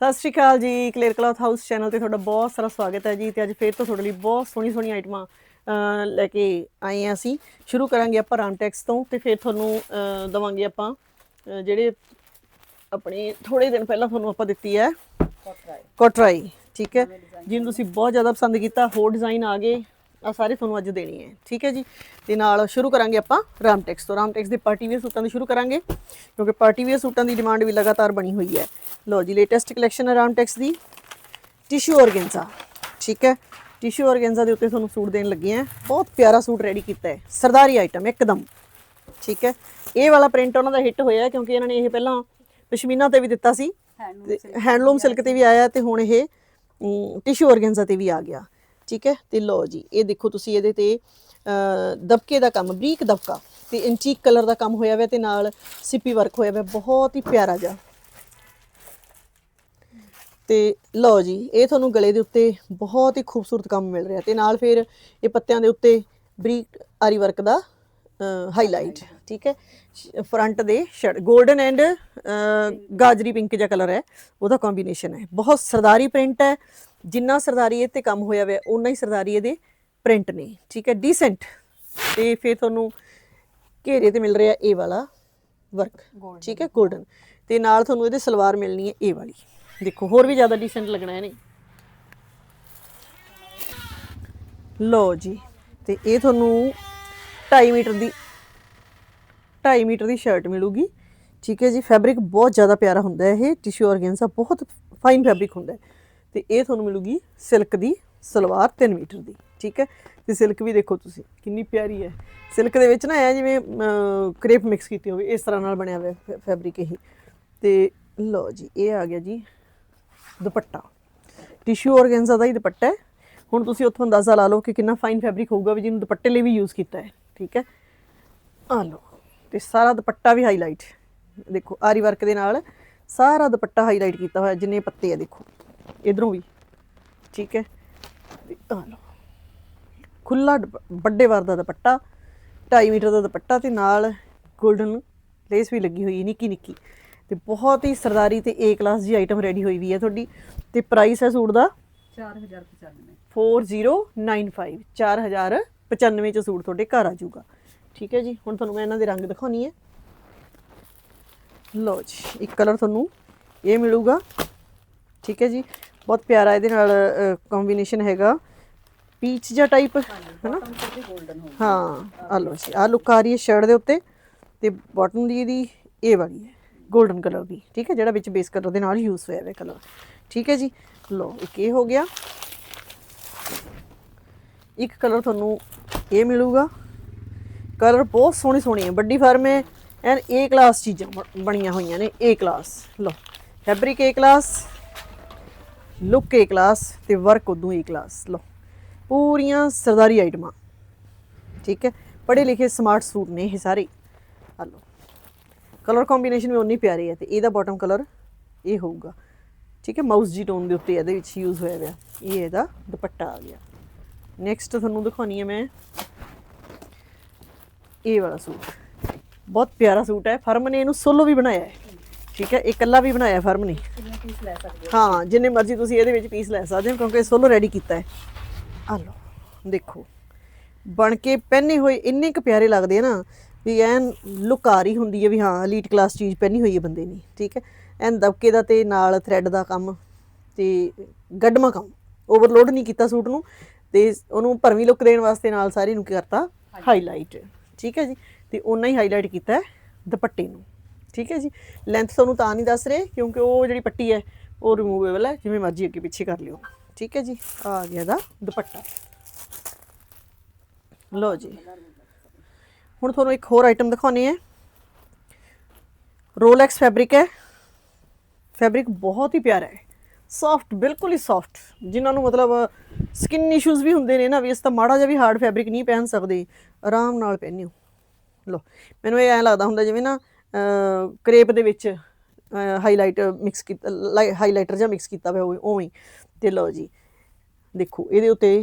ਸਤਿ ਸ਼੍ਰੀ ਅਕਾਲ ਜੀ clear cloth house channel ਤੇ ਤੁਹਾਡਾ ਬਹੁਤ ਸਾਰਾ ਸਵਾਗਤ ਹੈ ਜੀ ਤੇ ਅੱਜ ਫੇਰ ਤੋਂ ਤੁਹਾਡੇ ਲਈ ਬਹੁਤ ਸੋਹਣੀ ਸੋਹਣੀ ਆਈਟਮਾਂ ਲੈ ਕੇ ਆਏ ਹਾਂ ਅਸੀਂ। ਸ਼ੁਰੂ ਕਰਾਂਗੇ ਆਪਾਂ ਰਾਮਟੈਕਸ ਤੋਂ ਤੇ ਫਿਰ ਤੁਹਾਨੂੰ ਦਵਾਂਗੇ ਆਪਾਂ ਜਿਹੜੇ ਆਪਣੇ ਥੋੜੇ ਦਿਨ ਪਹਿਲਾਂ ਤੁਹਾਨੂੰ ਆਪਾਂ ਦਿੱਤੀ ਹੈ। ਕੋਟਰਾਈ ਠੀਕ ਹੈ। ਜਿਹਨੂੰ ਤੁਸੀਂ ਬਹੁਤ ਜ਼ਿਆਦਾ ਪਸੰਦ ਕੀਤਾ ਹੋਰ ਡਿਜ਼ਾਈਨ ਆ ਗਏ। ਆ ਸਾਰੇ ਤੁਹਾਨੂੰ ਅੱਜ ਦੇਣੀ ਹੈ। ਠੀਕ ਹੈ ਜੀ? ਤੇ ਨਾਲ ਸ਼ੁਰੂ ਕਰਾਂਗੇ ਆਪਾਂ ਰਾਮਟੈਕਸ ਤੋਂ। ਰਾਮਟੈਕਸ ਦੇ ਪਾਰਟੀ ਵੇਅਰ ਸੂਟਾਂ ਦੀ ਸ਼ੁਰੂ ਕਰਾਂਗੇ ਕਿਉਂਕਿ ਪਾਰਟੀ ਵੇਅਰ ਸੂਟਾਂ ਦੀ ਡਿਮਾਂਡ ਵੀ ਲਗਾਤਾਰ ਬਣੀ ਹੋਈ ਹੈ। ਲਓ ਜੀ ਲੇਟੈਸਟ ਕਲੈਕਸ਼ਨ ਹੈ ਰਾਮਟੈਕਸ ਦੀ। ਟਿਸ਼ੂ ਆਰਗੈਂਜ਼ਾ ਠੀਕ ਹੈ? ਟਿਸ਼ੂ ਆਰਗੈਂਜ਼ਾ ਦੇ ਉੱਤੇ ਤੁਹਾਨੂੰ ਸੂਟ ਦੇਣ ਲੱਗੇ ਆ ਬਹੁਤ ਪਿਆਰਾ ਸੂਟ ਰੈਡੀ ਕੀਤਾ ਹੈ। ਸਰਦਾਰੀ ਆਈਟਮ ਇੱਕਦਮ। ਠੀਕ ਹੈ? ਇਹ ਵਾਲਾ ਪ੍ਰਿੰਟ ਉਹਨਾਂ ਦਾ ਹਿੱਟ ਹੋਇਆ ਕਿਉਂਕਿ ਇਹਨਾਂ ਨੇ ਇਹ ਪਹਿਲਾਂ ਪਸ਼ਮੀਨਾ ਤੇ ਵੀ ਦਿੱਤਾ ਸੀ। ਹੈਂਡਲੂਮ ਸਿਲਕ ਤੇ ਵੀ ਆਇਆ ਤੇ ਹੁਣ ਇਹ ਟਿਸ਼ੂ ਆਰਗੈਂਜ਼ਾ ਤੇ ਵੀ ਆ ਗਿਆ। ਠੀਕ ਹੈ? ਤੇ ਲੋ ਜੀ, ਇਹ ਦੇਖੋ ਤੁਸੀਂ ਇਹਦੇ ਤੇ ਦਬਕੇ ਦਾ ਕੰਮ, ਬਰੀਕ ਦਬਕਾ ਤੇ ਐਂਟੀਕ ਕਲਰ ਦਾ ਕੰਮ ਹੋਇਆ ਹੋਇਆ ਤੇ ਨਾਲ ਸਿੱਪੀ ਵਰਕ ਹੋਇਆ ਹੋਇਆ ਬਹੁਤ ਹੀ ਪਿਆਰਾ ਜਿਹਾ। ਤੇ ਲਓ ਜੀ, ਇਹ ਤੁਹਾਨੂੰ ਗਲੇ ਦੇ ਉੱਤੇ ਬਹੁਤ ਹੀ ਖੂਬਸੂਰਤ ਕੰਮ ਮਿਲ ਰਿਹਾ ਤੇ ਨਾਲ ਫਿਰ ਇਹ ਪੱਤਿਆਂ ਦੇ ਉੱਤੇ ਬਰੀਕ ਆਰੀ ਵਰਕ ਦਾ ਹਾਈਲਾਈਟ ਠੀਕ ਹੈ? ਫਰੰਟ ਦੇ ਸ਼ਰਟ 골ਡਨ ਐਂਡ ਗਾਜਰੀ ਪਿੰਕ ਜਿਹਾ ਕਲਰ ਹੈ, ਉਹਦਾ ਕੰਬੀਨੇਸ਼ਨ ਹੈ। ਬਹੁਤ ਸਰਦਾਰੀ ਪ੍ਰਿੰਟ ਹੈ ਜਿੰਨਾ ਸਰਦਾਰੀ ਇਹ ਤੇ ਕੰਮ ਹੋਇਆ ਹੋਇਆ ਉਨਾ ਹੀ ਸਰਦਾਰੀ ਇਹਦੇ ਪ੍ਰਿੰਟ ਨੇ ਠੀਕ ਹੈ ਡੀਸੈਂਟ ਤੇ ਫਿਰ ਤੁਹਾਨੂੰ ਘੇਰੇ ਤੇ ਮਿਲ ਰਿਹਾ ਇਹ ਵਾਲਾ ਵਰਕ ਠੀਕ ਹੈ 골ਡਨ ਤੇ ਨਾਲ ਤੁਹਾਨੂੰ ਇਹਦੇ ਸਲਵਾਰ ਮਿਲਣੀ ਹੈ ਇਹ ਵਾਲੀ। ਦੇਖੋ ਹੋਰ ਵੀ ਜ਼ਿਆਦਾ ਡੀਸੈਂਟ ਲੱਗਣਾ ਹੈ ਨਹੀਂ ਲਓ ਜੀ ਤੇ ਇਹ ਤੁਹਾਨੂੰ 2.5 ਮੀਟਰ ਦੀ 2.5 ਮੀਟਰ ਦੀ ਸ਼ਰਟ ਮਿਲੂਗੀ। ਠੀਕ ਹੈ ਜੀ ਫੈਬਰਿਕ ਬਹੁਤ ਜ਼ਿਆਦਾ ਪਿਆਰਾ ਹੁੰਦਾ ਹੈ ਇਹ ਟਿਸ਼ੂ ਆਰਗੈਂਜ਼ਾ ਬਹੁਤ ਫਾਈਨ ਫੈਬਰਿਕ ਹੁੰਦਾ ਹੈ। ਤੇ ਇਹ ਤੁਹਾਨੂੰ ਮਿਲੂਗੀ ਸਿਲਕ ਦੀ ਸਲਵਾਰ 3 ਮੀਟਰ ਦੀ, ਠੀਕ ਹੈ? ਤੇ ਸਿਲਕ ਵੀ ਦੇਖੋ ਤੁਸੀਂ, ਕਿੰਨੀ ਪਿਆਰੀ ਹੈ। ਸਿਲਕ ਦੇ ਵਿੱਚ ਨਾ ਇਹ ਜਿਵੇਂ ਕ੍ਰੇਪ ਮਿਕਸ ਕੀਤੀ ਹੋਵੇ, ਇਸ ਤਰ੍ਹਾਂ ਨਾਲ ਬਣਿਆ ਹੋਇਆ ਫੈਬਰਿਕ ਇਹ। ਤੇ ਲਓ ਜੀ, ਇਹ ਆ ਗਿਆ ਜੀ ਦੁਪੱਟਾ। ਟਿਸ਼ੂ ਆਰਗੈਂਜ਼ਾ ਦਾ ਹੀ ਦੁਪੱਟਾ ਹੈ। ਹੁਣ ਤੁਸੀਂ ਉੱਥੋਂ ਅੰਦਾਜ਼ਾ ਲਾ ਲਓ ਕਿ ਕਿੰਨਾ ਫਾਈਨ ਫੈਬਰਿਕ ਹੋਊਗਾ ਵੀ ਜਿਹਨੂੰ ਦੁਪੱਟੇ ਲਈ ਵੀ ਯੂਜ਼ ਕੀਤਾ ਹੈ, ਠੀਕ ਹੈ? ਆ ਲਓ, ਤੇ ਸਾਰਾ ਦੁਪੱਟਾ ਵੀ ਹਾਈਲਾਈਟ ਦੇਖੋ, ਆਰੀ ਵਰਕ ਦੇ ਨਾਲ ਸਾਰਾ ਦੁਪੱਟਾ ਹਾਈਲਾਈਟ ਕੀਤਾ ਹੋਇਆ, ਜਿੰਨੇ ਪੱਤੇ ਆ, ਦੇਖੋ। ਇਧਰੋਂ ਵੀ ਠੀਕ ਹੈ? ਆ ਲਓ। ਖੁੱਲਾ ਵੱਡੇ ਵਾਰ ਦਾ ਦੁਪੱਟਾ 2.5 ਮੀਟਰ ਦਾ ਦੁਪੱਟਾ ਤੇ ਨਾਲ 골ਡਨ ਲੇਸ ਵੀ ਲੱਗੀ ਹੋਈ ਹੈ ਨਿੱਕੀ ਨਿੱਕੀ। ਤੇ ਬਹੁਤ ਹੀ ਸਰਦਾਰੀ ਤੇ ਏ ਕਲਾਸ ਦੀ ਆਈਟਮ ਰੈਡੀ ਹੋਈ ਵੀ ਹੈ ਤੁਹਾਡੀ। ਤੇ ਪ੍ਰਾਈਸ ਹੈ ਸੂਟ ਦਾ? 4095 4095 4095 ਚ ਸੂਟ ਤੁਹਾਡੇ ਘਰ ਆ ਜਾਊਗਾ। ਠੀਕ ਹੈ ਜੀ ਹੁਣ ਤੁਹਾਨੂੰ ਮੈਂ ਇਹਨਾਂ ਦੇ ਰੰਗ ਦਿਖਾਉਣੀ ਹੈ। ਲਓ ਜੀ ਇੱਕ ਕਲਰ ਤੁਹਾਨੂੰ ਇਹ ਮਿਲੂਗਾ। ਠੀਕ ਹੈ ਜੀ। ਬਹੁਤ ਪਿਆਰਾ ਇਹਦੇ ਨਾਲ ਕੰਬੀਨੇਸ਼ਨ ਹੈਗਾ। ਪੀਚ ਜਿਹਾ ਟਾਈਪ ਹੈਨਾ? 골ਡਨ ਹੋ ਹਾਂ ਆ ਲਓ ਜੀ, ਆ ਲੁੱਕ ਆ ਰਹੀ ਹੈ ਸ਼ਰਟ ਦੇ ਉੱਤੇ ਤੇ ਬਾਟਮ ਦੀ ਇਹਦੀ ਇਹ ਵਾਲੀ ਹੈ 골ਡਨ ਕਲਰ ਦੀ, ਠੀਕ ਹੈ, ਜਿਹੜਾ ਵਿੱਚ ਬੇਸ ਕਲਰ ਦੇ ਨਾਲ ਯੂਜ਼ ਹੋਇਆ ਹੈ ਕਲਰ ਠੀਕ ਹੈ ਜੀ, ਲਓ, ਇੱਕ ਇਹ ਹੋ ਗਿਆ। ਇੱਕ ਕਲਰ ਤੁਹਾਨੂੰ ਇਹ ਮਿਲੂਗਾ। ਕਲਰ ਬਹੁਤ ਸੋਹਣੇ ਸੋਹਣੇ ਹੈ, ਵੱਡੀ ਫਰਮ ਹੈ ਐਨ ਏ ਕਲਾਸ ਚੀਜ਼ਾਂ ਬ- ਬਣੀਆਂ ਹੋਈਆਂ ਨੇ ਏ ਕਲਾਸ ਲਓ fabric A class look A class ਤੇ ਵਰਕ ਉਦੋਂ ਏ ਕਲਾਸ ਲਓ, ਪੂਰੀਆਂ ਸਰਦਾਰੀ ਆਈਟਮਾਂ ਠੀਕ ਹੈ? ਪੜ੍ਹੇ ਲਿਖੇ ਸਮਾਰਟ ਸੂਟ ਨੇ ਇਹ ਸਾਰੇ। ਆ ਲਓ ਕਲਰ ਕੰਬੀਨੇਸ਼ਨ ਵੀ ਉਨੀ ਪਿਆਰੀ ਹੈ ਤੇ ਇਹਦਾ ਬਾਟਮ ਕਲਰ ਇਹ ਹੋਊਗਾ। ਠੀਕ ਹੈ? ਮਾਊਸ ਜੀ ਟੋਨ ਦੇ ਉੱਤੇ ਇਹਦੇ ਵਿੱਚ ਯੂਜ਼ ਹੋਇਆ ਹੋਇਆ। ਇਹ ਇਹਦਾ ਦੁਪੱਟਾ ਆ ਗਿਆ। ਨੈਕਸਟ ਤੁਹਾਨੂੰ ਦਿਖਾਉਣੀ ਹੈ ਮੈਂ ਇਹ ਵਾਲਾ ਸੂਟ ਬਹੁਤ ਪਿਆਰਾ ਸੂਟ ਹੈ। ਫਰਮ ਨੇ ਇਹਨੂੰ ਸੋਲੋ ਵੀ ਬਣਾਇਆ ਹੈ। ਠੀਕ ਹੈ ਇਹ ਇਕੱਲਾ ਵੀ ਬਣਾਇਆ ਫਰਮ ਨੇ ਪੀਸ ਲੈ ਸਕਦੇ ਹਾਂ? ਜਿੰਨੇ ਮਰਜ਼ੀ ਤੁਸੀਂ ਇਹਦੇ ਵਿੱਚ ਪੀਸ ਲੈ ਸਕਦੇ ਹੋ ਕਿਉਂਕਿ ਸੋਲੋ ਰੈਡੀ ਕੀਤਾ ਹੈ। ਆ ਲਓ। ਦੇਖੋ ਬਣ ਕੇ ਪਹਿਨੇ ਹੋਏ ਇੰਨੇ ਕੁ ਪਿਆਰੇ ਲੱਗਦੇ ਆ ਨਾ ਵੀ ਐਨ ਲੁੱਕ ਆ ਰਹੀ ਹੁੰਦੀ ਹੈ ਵੀ ਹਾਂ 엘ੀਟ ਕਲਾਸ ਚੀਜ਼ ਪਹਿਨੀ ਹੋਈ ਹੈ ਬੰਦੇ ਨੇ ਠੀਕ ਹੈ। ਐਨ ਦਬਕੇ ਦਾ ਤੇ ਨਾਲ ਥ੍ਰੈਡ ਦਾ ਕੰਮ ਤੇ ਗੱਡਮਾ ਕੰਮ। ਓਵਰਲੋਡ ਨਹੀਂ ਕੀਤਾ ਸੂਟ ਨੂੰ ਤੇ ਉਹਨੂੰ ਭਰਵੀਂ ਲੁੱਕ ਦੇਣ ਵਾਸਤੇ ਨਾਲ ਸਾਰੀ ਨੂੰ ਕੀ ਕਰਤਾ? ਹਾਈਲਾਈਟ ਠੀਕ ਹੈ ਜੀ। ਤੇ ਉਹਨਾਂ ਹੀ ਹਾਈਲਾਈਟ ਕੀਤਾ ਹੈ ਦੁਪੱਟੇ ਨੂੰ। ਠੀਕ ਹੈ ਜੀ? ਲੈਂਥ ਤੁਹਾਨੂੰ ਤਾਂ ਨਹੀਂ ਦੱਸ ਰਹੇ, ਕਿਉਂਕਿ ਉਹ ਜਿਹੜੀ ਪੱਟੀ ਹੈ, ਉਹ ਰਿਮੂਵੇਬਲ ਹੈ, ਜਿਵੇਂ ਮਰਜ਼ੀ ਅੱਗੇ ਪਿੱਛੇ ਕਰ ਲਿਓ। ਠੀਕ ਹੈ ਜੀ? ਆ ਗਿਆ ਦਾ ਦੁਪੱਟਾ। ਲਓ ਜੀ। ਹੁਣ ਤੁਹਾਨੂੰ ਇੱਕ ਹੋਰ ਆਈਟਮ ਦਿਖਾਉਣੀ ਹੈ। ਰੋਲੈਕਸ ਫੈਬਰਿਕ ਹੈ। ਫੈਬਰਿਕ ਬਹੁਤ ਹੀ ਪਿਆਰਾ ਹੈ। ਸੌਫਟ ਬਿਲਕੁਲ ਹੀ ਸੌਫਟ ਜਿਨ੍ਹਾਂ ਨੂੰ ਮਤਲਬ ਸਕਿਨ ਇਸ਼ੂਜ਼ ਵੀ ਹੁੰਦੇ ਨੇ ਨਾ, ਵੀ ਇਸ ਤਾਂ ਮਾੜਾ ਜਿਹਾ ਵੀ ਹਾਰਡ ਫੈਬਰਿਕ ਨਹੀਂ ਪਹਿਨ ਸਕਦੇ। ਆਰਾਮ ਨਾਲ ਪਹਿਨਿਓ। ਲੋ ਮੈਨੂੰ ਇਹ ਐਂ ਲੱਗਦਾ ਹੁੰਦਾ ਜਿਵੇਂ ਨਾ ਕਰੇਪ ਦੇ ਵਿੱਚ ਹਾਈਲਾਈਟ ਮਿਕਸ ਕੀਤਾ ਹਾਈਲਾਈਟਰ ਜਾਂ ਮਿਕਸ ਕੀਤਾ ਹੋਇਆ ਹੋਵੇ, ਉਵੇਂ ਹੀ। ਤੇ ਲਓ ਜੀ, ਦੇਖੋ, ਇਹਦੇ ਉੱਤੇ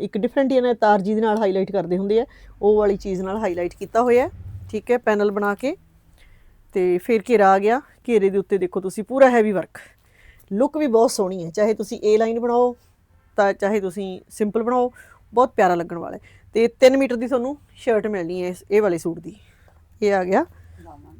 ਇੱਕ ਡਿਫਰੈਂਟ ਹੀ ਇਹਨਾਂ ਤਾਰ ਜੀ ਦੇ ਨਾਲ ਹਾਈਲਾਈਟ ਕਰਦੇ ਹੁੰਦੇ ਆ। ਉਹ ਵਾਲੀ ਚੀਜ਼ ਨਾਲ ਹਾਈਲਾਈਟ ਕੀਤਾ ਹੋਇਆ, ਠੀਕ ਹੈ ਪੈਨਲ ਬਣਾ ਕੇ। ਤੇ ਫਿਰ ਘੇਰਾ ਆ ਗਿਆ। ਘੇਰੇ ਦੇ ਉੱਤੇ ਦੇਖੋ ਤੁਸੀਂ, ਪੂਰਾ ਹੈਵੀ ਵਰਕ ਲੁੱਕ ਵੀ ਬਹੁਤ ਸੋਹਣੀ ਹੈ। ਚਾਹੇ ਤੁਸੀਂ ਏ ਲਾਈਨ ਬਣਾਓ, ਤਾਂ ਚਾਹੇ ਤੁਸੀਂ ਸਿੰਪਲ ਬਣਾਓ, ਬਹੁਤ ਪਿਆਰਾ ਲੱਗਣ ਵਾਲਾ ਹੈ। ਤੇ 3 ਮੀਟਰ ਦੀ ਤੁਹਾਨੂੰ ਸ਼ਰਟ ਮਿਲਣੀ ਹੈ ਇਸ, ਇਹ ਵਾਲੇ ਸੂਟ ਦੀ। ਇਹ ਆ ਗਿਆ।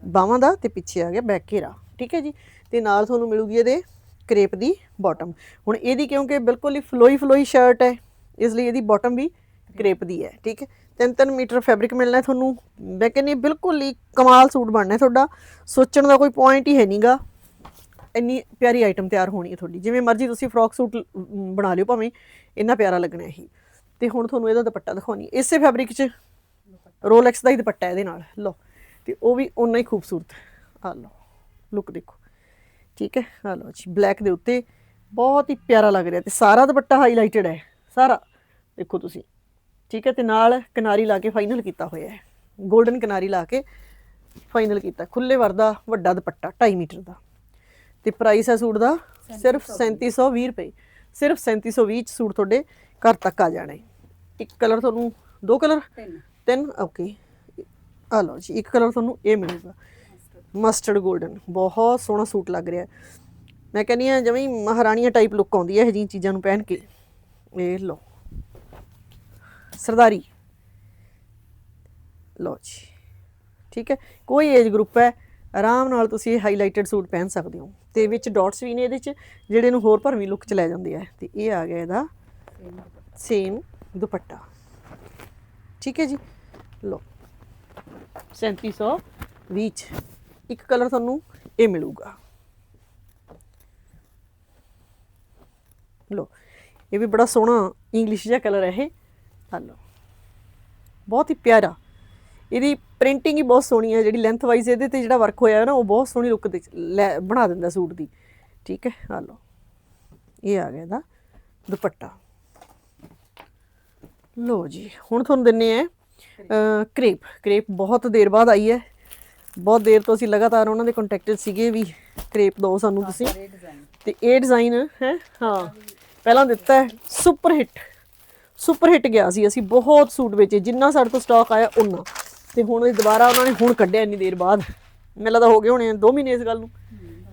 ਬਾਹਾਂ ਦਾ ਤੇ ਪਿੱਛੇ ਆ ਗਿਆ ਬੈਕ ਘੇਰਾ ਠੀਕ ਹੈ ਜੀ? ਤੇ ਨਾਲ ਤੁਹਾਨੂੰ ਮਿਲੂਗੀ ਇਹਦੇ ਕਰੇਪ ਦੀ ਬਾਟਮ ਹੁਣ ਇਹਦੀ ਕਿਉਂਕਿ ਬਿਲਕੁਲ ਹੀ ਫਲੋਈ ਫਲੋਈ ਸ਼ਰਟ ਹੈ ਇਸ ਲਈ ਇਹਦੀ ਬਾਟਮ ਵੀ ਕਰੇਪ ਦੀ ਹੈ ਠੀਕ ਹੈ? 3-3 ਮੀਟਰ ਫੈਬਰਿਕ ਮਿਲਣਾ ਹੈ ਤੁਹਾਨੂੰ ਮੈਂ ਕਹਿੰਦੀ ਬਿਲਕੁਲ ਹੀ ਕਮਾਲ ਸੂਟ ਬਣਨਾ ਹੈ ਤੁਹਾਡਾ। ਸੋਚਣ ਦਾ ਕੋਈ ਪੁਆਇੰਟ ਹੀ ਹੈ ਨਹੀਂਗਾ ਇੰਨੀ ਪਿਆਰੀ ਆਈਟਮ ਤਿਆਰ ਹੋਣੀ ਹੈ ਤੁਹਾਡੀ। ਜਿਵੇਂ ਮਰਜ਼ੀ ਤੁਸੀਂ ਫਰੋਕ ਸੂਟ ਬਣਾ ਲਿਓ ਭਾਵੇਂ ਇੰਨਾ ਪਿਆਰਾ ਲੱਗਣਾ ਇਹੀ। ਤੇ ਹੁਣ ਤੁਹਾਨੂੰ ਇਹਦਾ ਦੁਪੱਟਾ ਦਿਖਾਉਣੀ ਇਸੇ ਫੈਬਰਿਕ 'ਚ ਰੋਲੈਕਸ ਦਾ ਹੀ ਦੁਪੱਟਾ ਇਹਦੇ ਨਾਲ। ਲਓ। ਤੇ ਉਹ ਵੀ ਓਨਾ ਹੀ ਖੂਬਸੂਰਤ ਆ ਲਓ ਲੁੱਕ ਦੇਖੋ। ਠੀਕ ਹੈ? ਆ ਲਓ ਜੀ ਬਲੈਕ ਦੇ ਉੱਤੇ ਬਹੁਤ ਹੀ ਪਿਆਰਾ ਲੱਗ ਰਿਹਾ ਤੇ ਸਾਰਾ ਦੁਪੱਟਾ ਹਾਈਲਾਈਟਡ ਹੈ ਸਾਰਾ। ਦੇਖੋ ਤੁਸੀਂ। ਠੀਕ ਹੈ? ਤੇ ਨਾਲ ਕਿਨਾਰੀ ਲਾ ਕੇ ਫਾਈਨਲ ਕੀਤਾ ਹੋਇਆ ਹੈ। 골ਡਨ ਕਿਨਾਰੀ ਲਾ ਕੇ ਫਾਈਨਲ ਕੀਤਾ ਖੁੱਲੇ ਵਰਦਾ ਵੱਡਾ ਦੁਪੱਟਾ 2.5 ਮੀਟਰ ਦਾ। ਤੇ ਪ੍ਰਾਈਸ ਹੈ ਸੂਟ ਦਾ ਸਿਰਫ 3720 ਰੁਪਏ। ਸਿਰਫ 3720 ਚ ਸੂਟ ਤੁਹਾਡੇ ਘਰ ਤੱਕ ਆ ਜਾਣਾ। ਹੈ ਇੱਕ ਕਲਰ ਤੁਹਾਨੂੰ ਦੋ ਕਲਰ ਤਿੰਨ। ਤਿੰਨ ਓਕੇ ਆ ਲਓ ਜੀ ਇੱਕ ਕਲਰ ਤੁਹਾਨੂੰ ਇਹ ਮਿਲੂਗਾ। ਮਸਟਰਡ 골ਡਨ ਬਹੁਤ ਸੋਹਣਾ ਸੂਟ ਲੱਗ ਰਿਹਾ। ਮੈਂ ਕਹਿੰਦੀ ਆ ਜਿਵੇਂ ਮਹਾਰਾਣੀਆਂ ਟਾਈਪ ਲੁੱਕ ਆਉਂਦੀ ਹੈ ਇਹ ਜਿਹੀਆਂ ਚੀਜ਼ਾਂ ਨੂੰ ਪਹਿਨ ਕੇ। ਇਹ ਲਓ। ਸਰਦਾਰੀ। ਲਓ ਜੀ। ਠੀਕ ਹੈ? ਕੋਈ ਏਜ ਗਰੁੱਪ ਹੈ ਆਰਾਮ ਨਾਲ ਤੁਸੀਂ ਇਹ ਹਾਈਲਾਈਟਡ ਸੂਟ ਪਹਿਨ ਸਕਦੇ ਹੋ। ਤੇ ਵਿੱਚ ਡਾਟਸ ਵੀ ਨੇ ਇਹਦੇ ਚ ਜਿਹੜੇ ਨੂੰ ਹੋਰ ਭਰਵੀਂ ਲੁੱਕ ਚ ਲੈ ਜਾਂਦੇ ਆ। ਤੇ ਇਹ ਆ ਗਿਆ ਇਹਦਾ। ਸੇਮ ਦੁਪੱਟਾ। ਠੀਕ ਹੈ ਜੀ? ਲੋ 3720 ਚ ਇੱਕ ਕਲਰ ਤੁਹਾਨੂੰ ਇਹ ਮਿਲੂਗਾ। ਲੋ ਇਹ ਵੀ ਬੜਾ ਸੋਹਣਾ ਇੰਗਲਿਸ਼ ਜਿਹਾ ਕਲਰ ਹੈ ਇਹ। ਆ ਲਓ। ਬਹੁਤ ਹੀ ਪਿਆਰਾ। ਇਹਦੀ ਪ੍ਰਿੰਟਿੰਗ ਹੀ ਬਹੁਤ ਸੋਹਣੀ ਹੈ, ਜਿਹੜੀ ਲੈਂਥ ਵਾਈਜ਼ ਇਹਦੇ ਤੇ ਜਿਹੜਾ ਵਰਕ ਹੋਇਆ ਹੈ ਨਾ, ਉਹ ਬਹੁਤ ਸੋਹਣੀ ਲੁੱਕ ਬਣਾ ਦਿੰਦਾ ਸੂਟ ਦੀ। ਠੀਕ ਹੈ? ਆ ਲਓ। ਇਹ ਆ ਗਿਆ ਇਹਦਾ ਦੁਪੱਟਾ। ਲੋ ਜੀ, ਹੁਣ ਤੁਹਾਨੂੰ ਦਿੰਨੇ ਆ ਕ੍ਰੇਪ ਕ੍ਰੇਪ ਬਹੁਤ ਦੇਰ ਬਾਅਦ ਆਈ ਹੈ। ਬਹੁਤ ਦੇਰ ਤੋਂ ਅਸੀਂ ਲਗਾਤਾਰ ਉਹਨਾਂ ਦੇ ਕੰਟੈਕਟਡ ਸੀਗੇ ਵੀ ਕ੍ਰੇਪ ਦਿਓ ਸਾਨੂੰ ਤੁਸੀਂ। ਤੇ ਇਹ ਡਿਜ਼ਾਈਨ ਹੈ ਹਾਂ ਪਹਿਲਾਂ ਦਿੱਤਾ ਹੈ ਸੁਪਰ ਹਿੱਟ ਸੁਪਰ ਹਿੱਟ ਗਿਆ ਸੀ ਅਸੀਂ ਬਹੁਤ ਸੂਟ ਵੇਚੇ ਜਿੰਨਾ ਸਾਡੇ ਤੋਂ ਸਟਾਕ ਆਇਆ ਉਹਨਾਂ ਤੇ ਹੁਣ ਇਹ ਦੁਬਾਰਾ ਉਹਨਾਂ ਨੇ ਹੁਣ ਕੱਢਿਆ ਇੰਨੀ ਦੇਰ ਬਾਅਦ। ਮੈਨੂੰ ਲੱਗਦਾ ਹੋ ਗਏ ਹੋਣੇ 2 ਮਹੀਨੇ ਇਸ ਗੱਲ ਨੂੰ।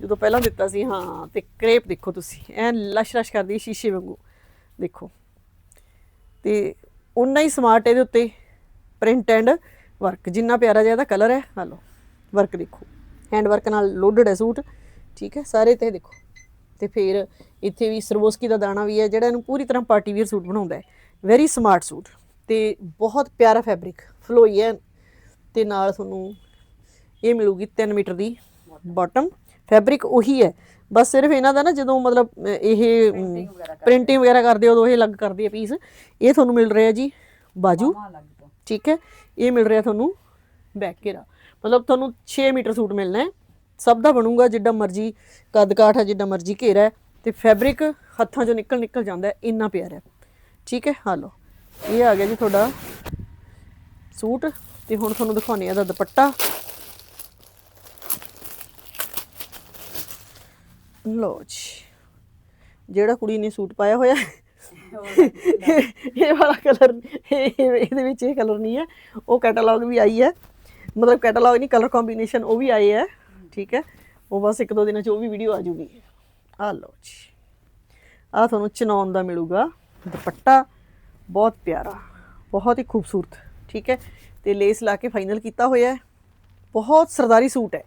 ਜਦੋਂ ਪਹਿਲਾਂ ਦਿੱਤਾ ਸੀ ਹਾਂ ਤੇ ਕ੍ਰੇਪ ਦੇਖੋ ਤੁਸੀਂ ਐ ਲਸ਼ ਲਸ਼ ਕਰਦੀ ਸ਼ੀਸ਼ੇ ਵਾਂਗੂ। ਦੇਖੋ। ਤੇ ਉਨਾ ਹੀ ਸਮਾਰਟ ਇਹਦੇ ਉੱਤੇ। ਪ੍ਰਿੰਟ ਐਂਡ ਵਰਕ ਜਿੰਨਾ ਪਿਆਰਾ ਜਿਹਾ ਇਹਦਾ ਕਲਰ ਹੈ ਆ ਲਓ ਵਰਕ ਦੇਖੋ। ਹੈਂਡ ਵਰਕ ਨਾਲ ਲੋਡਡ ਹੈ ਸੂਟ ਠੀਕ ਹੈ ਸਾਰੇ ਤੇ ਦੇਖੋ। ਤੇ ਫਿਰ ਇੱਥੇ ਵੀ ਸਰਵੋਸਕੀ ਦਾ ਦਾਣਾ ਵੀ ਹੈ ਜਿਹੜਾ ਇਹਨੂੰ ਪੂਰੀ ਤਰ੍ਹਾਂ ਪਾਰਟੀ ਵੀਅਰ ਸੂਟ ਬਣਾਉਂਦਾ ਹੈ। Very smart suit. ਤੇ ਬਹੁਤ ਪਿਆਰਾ ਫੈਬਰਿਕ ਫਲੋਈ ਹੈ। ਤੇ ਨਾਲ ਤੁਹਾਨੂੰ ਇਹ ਮਿਲੂਗੀ 3 ਮੀਟਰ ਦੀ ਬਾਟਮ ਫੈਬਰਿਕ ਉਹੀ ਹੈ। ਬਸ ਸਿਰਫ ਇਹਨਾਂ ਦਾ ਨਾ ਜਦੋਂ ਮਤਲਬ ਇਹ ਪ੍ਰਿੰਟਿੰਗ ਵਗੈਰਾ ਕਰਦੇ ਉਦੋਂ ਇਹ ਅਲੱਗ ਕਰਦੀ ਹੈ ਪੀਸ ਇਹ ਤੁਹਾਨੂੰ ਮਿਲ ਰਿਹਾ ਜੀ ਬਾਜੂ। ਠੀਕ ਹੈ? ਇਹ ਮਿਲ ਰਿਹਾ ਤੁਹਾਨੂੰ ਬੈਕ ਘੇਰਾ ਮਤਲਬ ਤੁਹਾਨੂੰ 6 ਮੀਟਰ ਸੂਟ ਮਿਲਣਾ ਹੈ। ਸਭ ਦਾ ਬਣੂਗਾ ਜਿੱਡਾ ਮਰਜ਼ੀ ਕੱਦ ਕਾਠ ਹੈ ਜਿੱਡਾ ਮਰਜ਼ੀ ਘੇਰਾ ਹੈ ਤੇ ਫੈਬਰਿਕ ਹੱਥਾਂ 'ਚੋਂ ਨਿਕਲ ਨਿਕਲ ਜਾਂਦਾ ਹੈ ਇੰਨਾ ਪਿਆਰਾ ਹੈ। ਠੀਕ ਹੈ? ਹਾਂ ਲਓ। ਇਹ ਆ ਗਿਆ ਜੀ ਤੁਹਾਡਾ ਸੂਟ ਤੇ ਹੁਣ ਤੁਹਾਨੂੰ ਦਿਖਾਉਣੀ ਆ ਦਾ ਦੁਪੱਟਾ। ਲਓ ਜੀ। ਜਿਹੜਾ ਕੁੜੀ ਨੇ ਸੂਟ ਪਾਇਆ ਹੋਇਆ ਹੈ, ਇਹ ਵਾਲਾ ਕਲਰ ਇਹਦੇ ਵਿੱਚ ਇਹ ਕਲਰ ਨਹੀਂ ਹੈ। ਉਹ ਕੈਟਾਲੌਗ ਵੀ ਆਈ ਹੈ। ਮਤਲਬ ਕੈਟਾਲੌਗ ਨਹੀਂ ਕਲਰ ਕੰਬੀਨੇਸ਼ਨ ਉਹ ਵੀ ਆਏ ਹੈ। ਠੀਕ ਹੈ। ਉਹ ਬਸ ਇੱਕ ਦੋ ਦਿਨਾਂ ਚ ਉਹ ਵੀ ਵੀਡੀਓ ਆ ਜੂਗੀ। ਆ ਲਓ ਜੀ। ਆ ਤੁਹਾਨੂੰ ਚਨੌਨ ਦਾ ਮਿਲੂਗਾ। ਦੁਪੱਟਾ ਬਹੁਤ ਪਿਆਰਾ। ਬਹੁਤ ਹੀ ਖੂਬਸੂਰਤ। ਠੀਕ ਹੈ। ਤੇ ਲੇਸ ਲਾ ਕੇ ਫਾਈਨਲ ਕੀਤਾ ਹੋਇਆ ਹੈ। ਬਹੁਤ ਸਰਦਾਰੀ ਸੂਟ ਹੈ।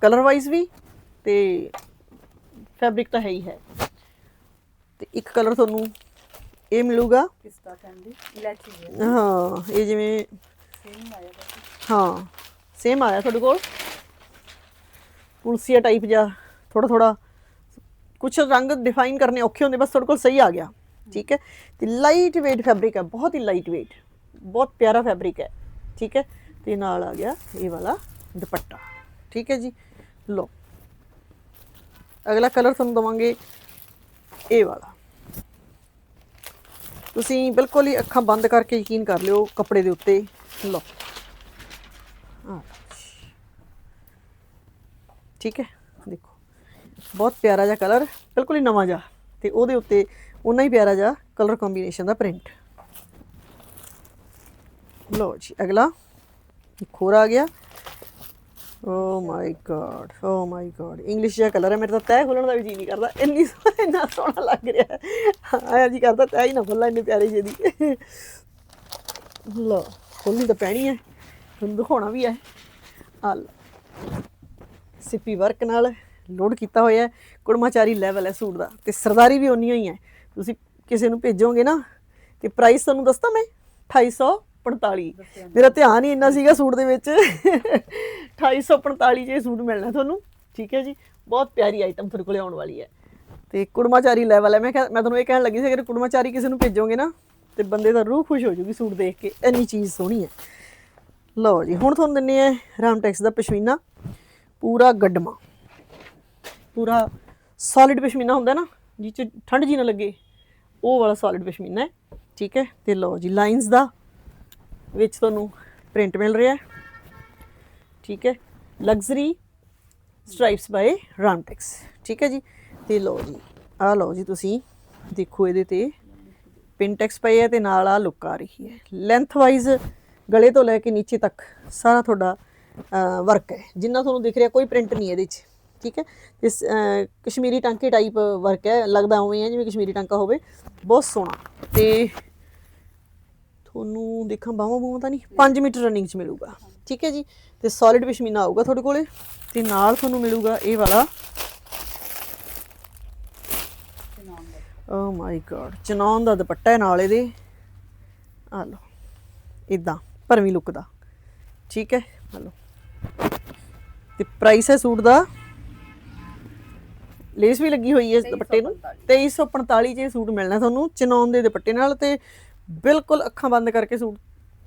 ਕਲਰ ਵਾਈਜ਼ ਵੀ ਤੇ ਫੈਬਰਿਕ ਤਾਂ ਹੈ ਹੀ ਹੈ। ਤੇ ਇੱਕ ਕਲਰ ਤੁਹਾਨੂੰ ਇਹ ਮਿਲੂਗਾ ਪਿਸਤਾ ਕੈਂਡੀ ਇਲਾਚੀ ਹੈ ਹਾਂ ਇਹ ਜਿਵੇਂ ਸੇਮ ਆਇਆ ਬਸ ਹਾਂ ਸੇਮ ਆਇਆ ਤੁਹਾਡੇ ਕੋਲ ਪੁਲਸੀਆ ਟਾਈਪ ਜਾਂ ਥੋੜਾ ਥੋੜਾ ਕੁਝ ਰੰਗ ਡਿਫਾਈਨ ਕਰਨੇ ਔਖੇ ਹੁੰਦੇ ਬਸ ਤੁਹਾਡੇ ਕੋਲ ਸਹੀ ਆ ਗਿਆ ਠੀਕ ਹੈ ਤੇ ਲਾਈਟ weight ਫੈਬਰਿਕ ਹੈ ਬਹੁਤ ਹੀ ਲਾਈਟ weight ਬਹੁਤ ਪਿਆਰਾ ਫੈਬਰਿਕ ਹੈ ਠੀਕ ਹੈ ਤੇ ਨਾਲ ਆ ਗਿਆ ਇਹ ਵਾਲਾ ਦੁਪੱਟਾ ਠੀਕ ਹੈ ਜੀ ਲੋ ਅਗਲਾ ਕਲਰ ਤੁਹਾਨੂੰ ਦਵਾਂਗੇ ਇਹ ਵਾਲਾ ਤੁਸੀਂ ਬਿਲਕੁਲ ਹੀ ਅੱਖਾਂ ਬੰਦ ਕਰਕੇ ਯਕੀਨ ਕਰ ਲਿਓ ਕੱਪੜੇ ਦੇ ਉੱਤੇ। ਲਓ। ਠੀਕ ਹੈ? ਦੇਖੋ। ਬਹੁਤ ਪਿਆਰਾ ਜਿਹਾ ਕਲਰ, ਬਿਲਕੁਲ ਹੀ ਨਵਾਂ ਜਿਹਾ। ਤੇ ਉਹਦੇ ਉੱਤੇ ਉਨਾ ਹੀ ਪਿਆਰਾ ਜਿਹਾ ਕਲਰ ਕੰਬੀਨੇਸ਼ਨ ਦਾ ਪ੍ਰਿੰਟ ਲਓ ਜੀ, ਅਗਲਾ। ਇੱਕ ਹੋਰ ਆ ਗਿਆ। ਓ my God oh my God English ਜਿਹਾ ਕਲਰ ਹੈ, ਮੇਰੇ ਤਾਂ ਤੈਅ ਖੋਲਣ ਦਾ ਵੀ ਜੀ ਨਹੀਂ ਕਰਦਾ। ਇੰਨੀ ਸੋਹਣਾ ਇੰਨਾ ਸੋਹਣਾ ਲੱਗ ਰਿਹਾ। ਆਇਆ ਜੀ ਕਰਦਾ ਤੈਅ ਹੀ ਨਾ ਖੋਲਾਂ ਇੰਨੀ ਪਿਆਰੀ ਜਿਹੀ ਦੀ। ਲੋ ਖੋਲਣੀ ਤਾਂ ਪੈਣੀ ਹੈ। ਤੁਹਾਨੂੰ ਦਿਖਾਉਣਾ ਵੀ ਹੈ। ਆ ਲਓ। ਸਿੱਪੀ ਵਰਕ ਨਾਲ ਲੋਡ ਕੀਤਾ ਹੋਇਆ ਹੈ। ਕੁੜਮਾਚਾਰੀ ਲੈਵਲ ਹੈ ਸੂਟ ਦਾ। ਤੇ ਸਰਦਾਰੀ ਵੀ ਉਨੀ ਹੀ ਹੈ। ਤੁਸੀਂ ਕਿਸੇ ਨੂੰ ਭੇਜੋਗੇ ਨਾ, ਤੇ ਪ੍ਰਾਈਸ ਤੁਹਾਨੂੰ ਦੱਸਦਾ ਮੈਂ 2845 ਮੇਰਾ ਧਿਆਨ ਹੀ ਇੰਨਾ ਸੀਗਾ ਸੂਟ ਦੇ ਵਿੱਚ। 2845 ਚ ਇਹ ਸੂਟ ਮਿਲਣਾ ਤੁਹਾਨੂੰ, ਠੀਕ ਹੈ ਜੀ? ਬਹੁਤ ਪਿਆਰੀ ਆਈਟਮ ਤੁਹਾਡੇ ਕੋਲੇ ਆਉਣ ਵਾਲੀ ਹੈ। ਤੇ ਕੁੜਮਾਚਾਰੀ ਲੈਵਲ ਹੈ। ਮੈਂ ਕਿਹਾ ਮੈਂ ਤੁਹਾਨੂੰ ਇਹ ਕਹਿਣ ਲੱਗੀ ਸੀ, ਅਗਰ ਕੁੜਮਾਚਾਰੀ ਕਿਸੇ ਨੂੰ ਭੇਜੋਗੇ ਨਾ, ਤੇ ਬੰਦੇ ਦਾ ਰੂਹ ਖੁਸ਼ ਹੋ ਜੂਗੀ ਸੂਟ ਦੇਖ ਕੇ। ਇੰਨੀ ਚੀਜ਼ ਸੋਹਣੀ ਹੈ। ਲਓ ਜੀ, ਹੁਣ ਤੁਹਾਨੂੰ ਦਿੰਨੇ ਆ ਰਾਮਟੈਕਸ ਦਾ ਪਸ਼ਮੀਨਾ। ਪੂਰਾ ਗੱਡਮਾ। ਪੂਰਾ ਸੋਲਿਡ ਪਸ਼ਮੀਨਾ ਹੁੰਦਾ ਨਾ, ਜਿਹ ਚ ਠੰਡ ਜੀ ਨਾ ਲੱਗੇ, ਉਹ ਵਾਲਾ ਸੋਲਿਡ ਪਸ਼ਮੀਨਾ ਹੈ। ਠੀਕ ਹੈ? ਤੇ ਲਓ ਜੀ ਲਾਈਨਸ ਦਾ ਵਿੱਚ ਤੁਹਾਨੂੰ ਪ੍ਰਿੰਟ ਮਿਲ ਰਿਹਾ ਹੈ। ਠੀਕ ਹੈ? ਲਗਜ਼ਰੀ ਸਟ੍ਰਾਈਪਸ ਬਾਈ ਰਾਮਟੈਕਸ ਠੀਕ ਹੈ ਜੀ? ਤੇ ਲਓ ਜੀ, ਆਹ ਲਓ ਜੀ ਤੁਸੀਂ, ਦੇਖੋ ਇਹਦੇ ਤੇ ਪਿੰਟੈਕਸ ਪਈ ਹੈ ਤੇ ਨਾਲ ਆ ਲੁੱਕ ਆ ਰਹੀ ਹੈ। ਲੈਂਥ ਵਾਈਜ਼ ਗਲੇ ਤੋਂ ਲੈ ਕੇ ਨੀਚੇ ਤੱਕ ਸਾਰਾ ਤੁਹਾਡਾ ਵਰਕ ਹੈ। ਜਿੰਨਾ ਤੁਹਾਨੂੰ ਦਿਖ ਰਿਹਾ ਕੋਈ ਪ੍ਰਿੰਟ ਨਹੀਂ ਇਹਦੇ 'ਚ। ਠੀਕ ਹੈ? ਤੇ ਕਸ਼ਮੀਰੀ ਟਾਂਕੇ ਟਾਈਪ ਵਰਕ ਹੈ। ਲੱਗਦਾ ਉਵੇਂ ਹੈ ਜਿਵੇਂ ਕਸ਼ਮੀਰੀ ਟਾਂਕਾ ਹੋਵੇ। ਬਹੁਤ ਸੋਹਣਾ। ਤੇ ਤੁਹਾਨੂੰ ਦੇਖਾਂ ਬਾਹਾਂ ਬੂਹਾਂ ਤਾਂ ਨਹੀਂ 5 ਮੀਟਰ ਰਨਿੰਗ 'ਚ ਮਿਲੂਗਾ। ਠੀਕ ਹੈ ਜੀ? ਤੇ ਸੋਲਿਡ ਪਸ਼ਮੀਨਾ ਆਊਗਾ ਤੁਹਾਡੇ ਕੋਲੇ ਤੇ ਨਾਲ ਤੁਹਾਨੂੰ ਮਿਲੂਗਾ ਇਹ ਵਾਲਾ। ਓ ਮਾਈ ਗॉड ਚਨੌਨ ਦਾ ਦੁਪੱਟਾ ਹੈ ਨਾਲ ਇਹਦੇ। ਆ ਲਓ ਇਦਾਂ ਭਰਵੀਂ ਲੁੱਕ ਦਾ। ਠੀਕ ਹੈ? ਆ ਲਓ। ਤੇ ਪ੍ਰਾਈਸ ਹੈ ਸੂਟ ਦਾ। ਲੇਸ ਵੀ ਲੱਗੀ ਹੋਈ ਹੈ ਇਸ ਦੁਪੱਟੇ ਨੂੰ। 2345 ਚ ਇਹ ਸੂਟ ਮਿਲਣਾ ਤੁਹਾਨੂੰ ਚਨੌਨ ਦੇ ਦੁਪੱਟੇ ਨਾਲ ਤੇ ਬਿਲਕੁਲ ਅੱਖਾਂ ਬੰਦ ਕਰਕੇ ਸੂਟ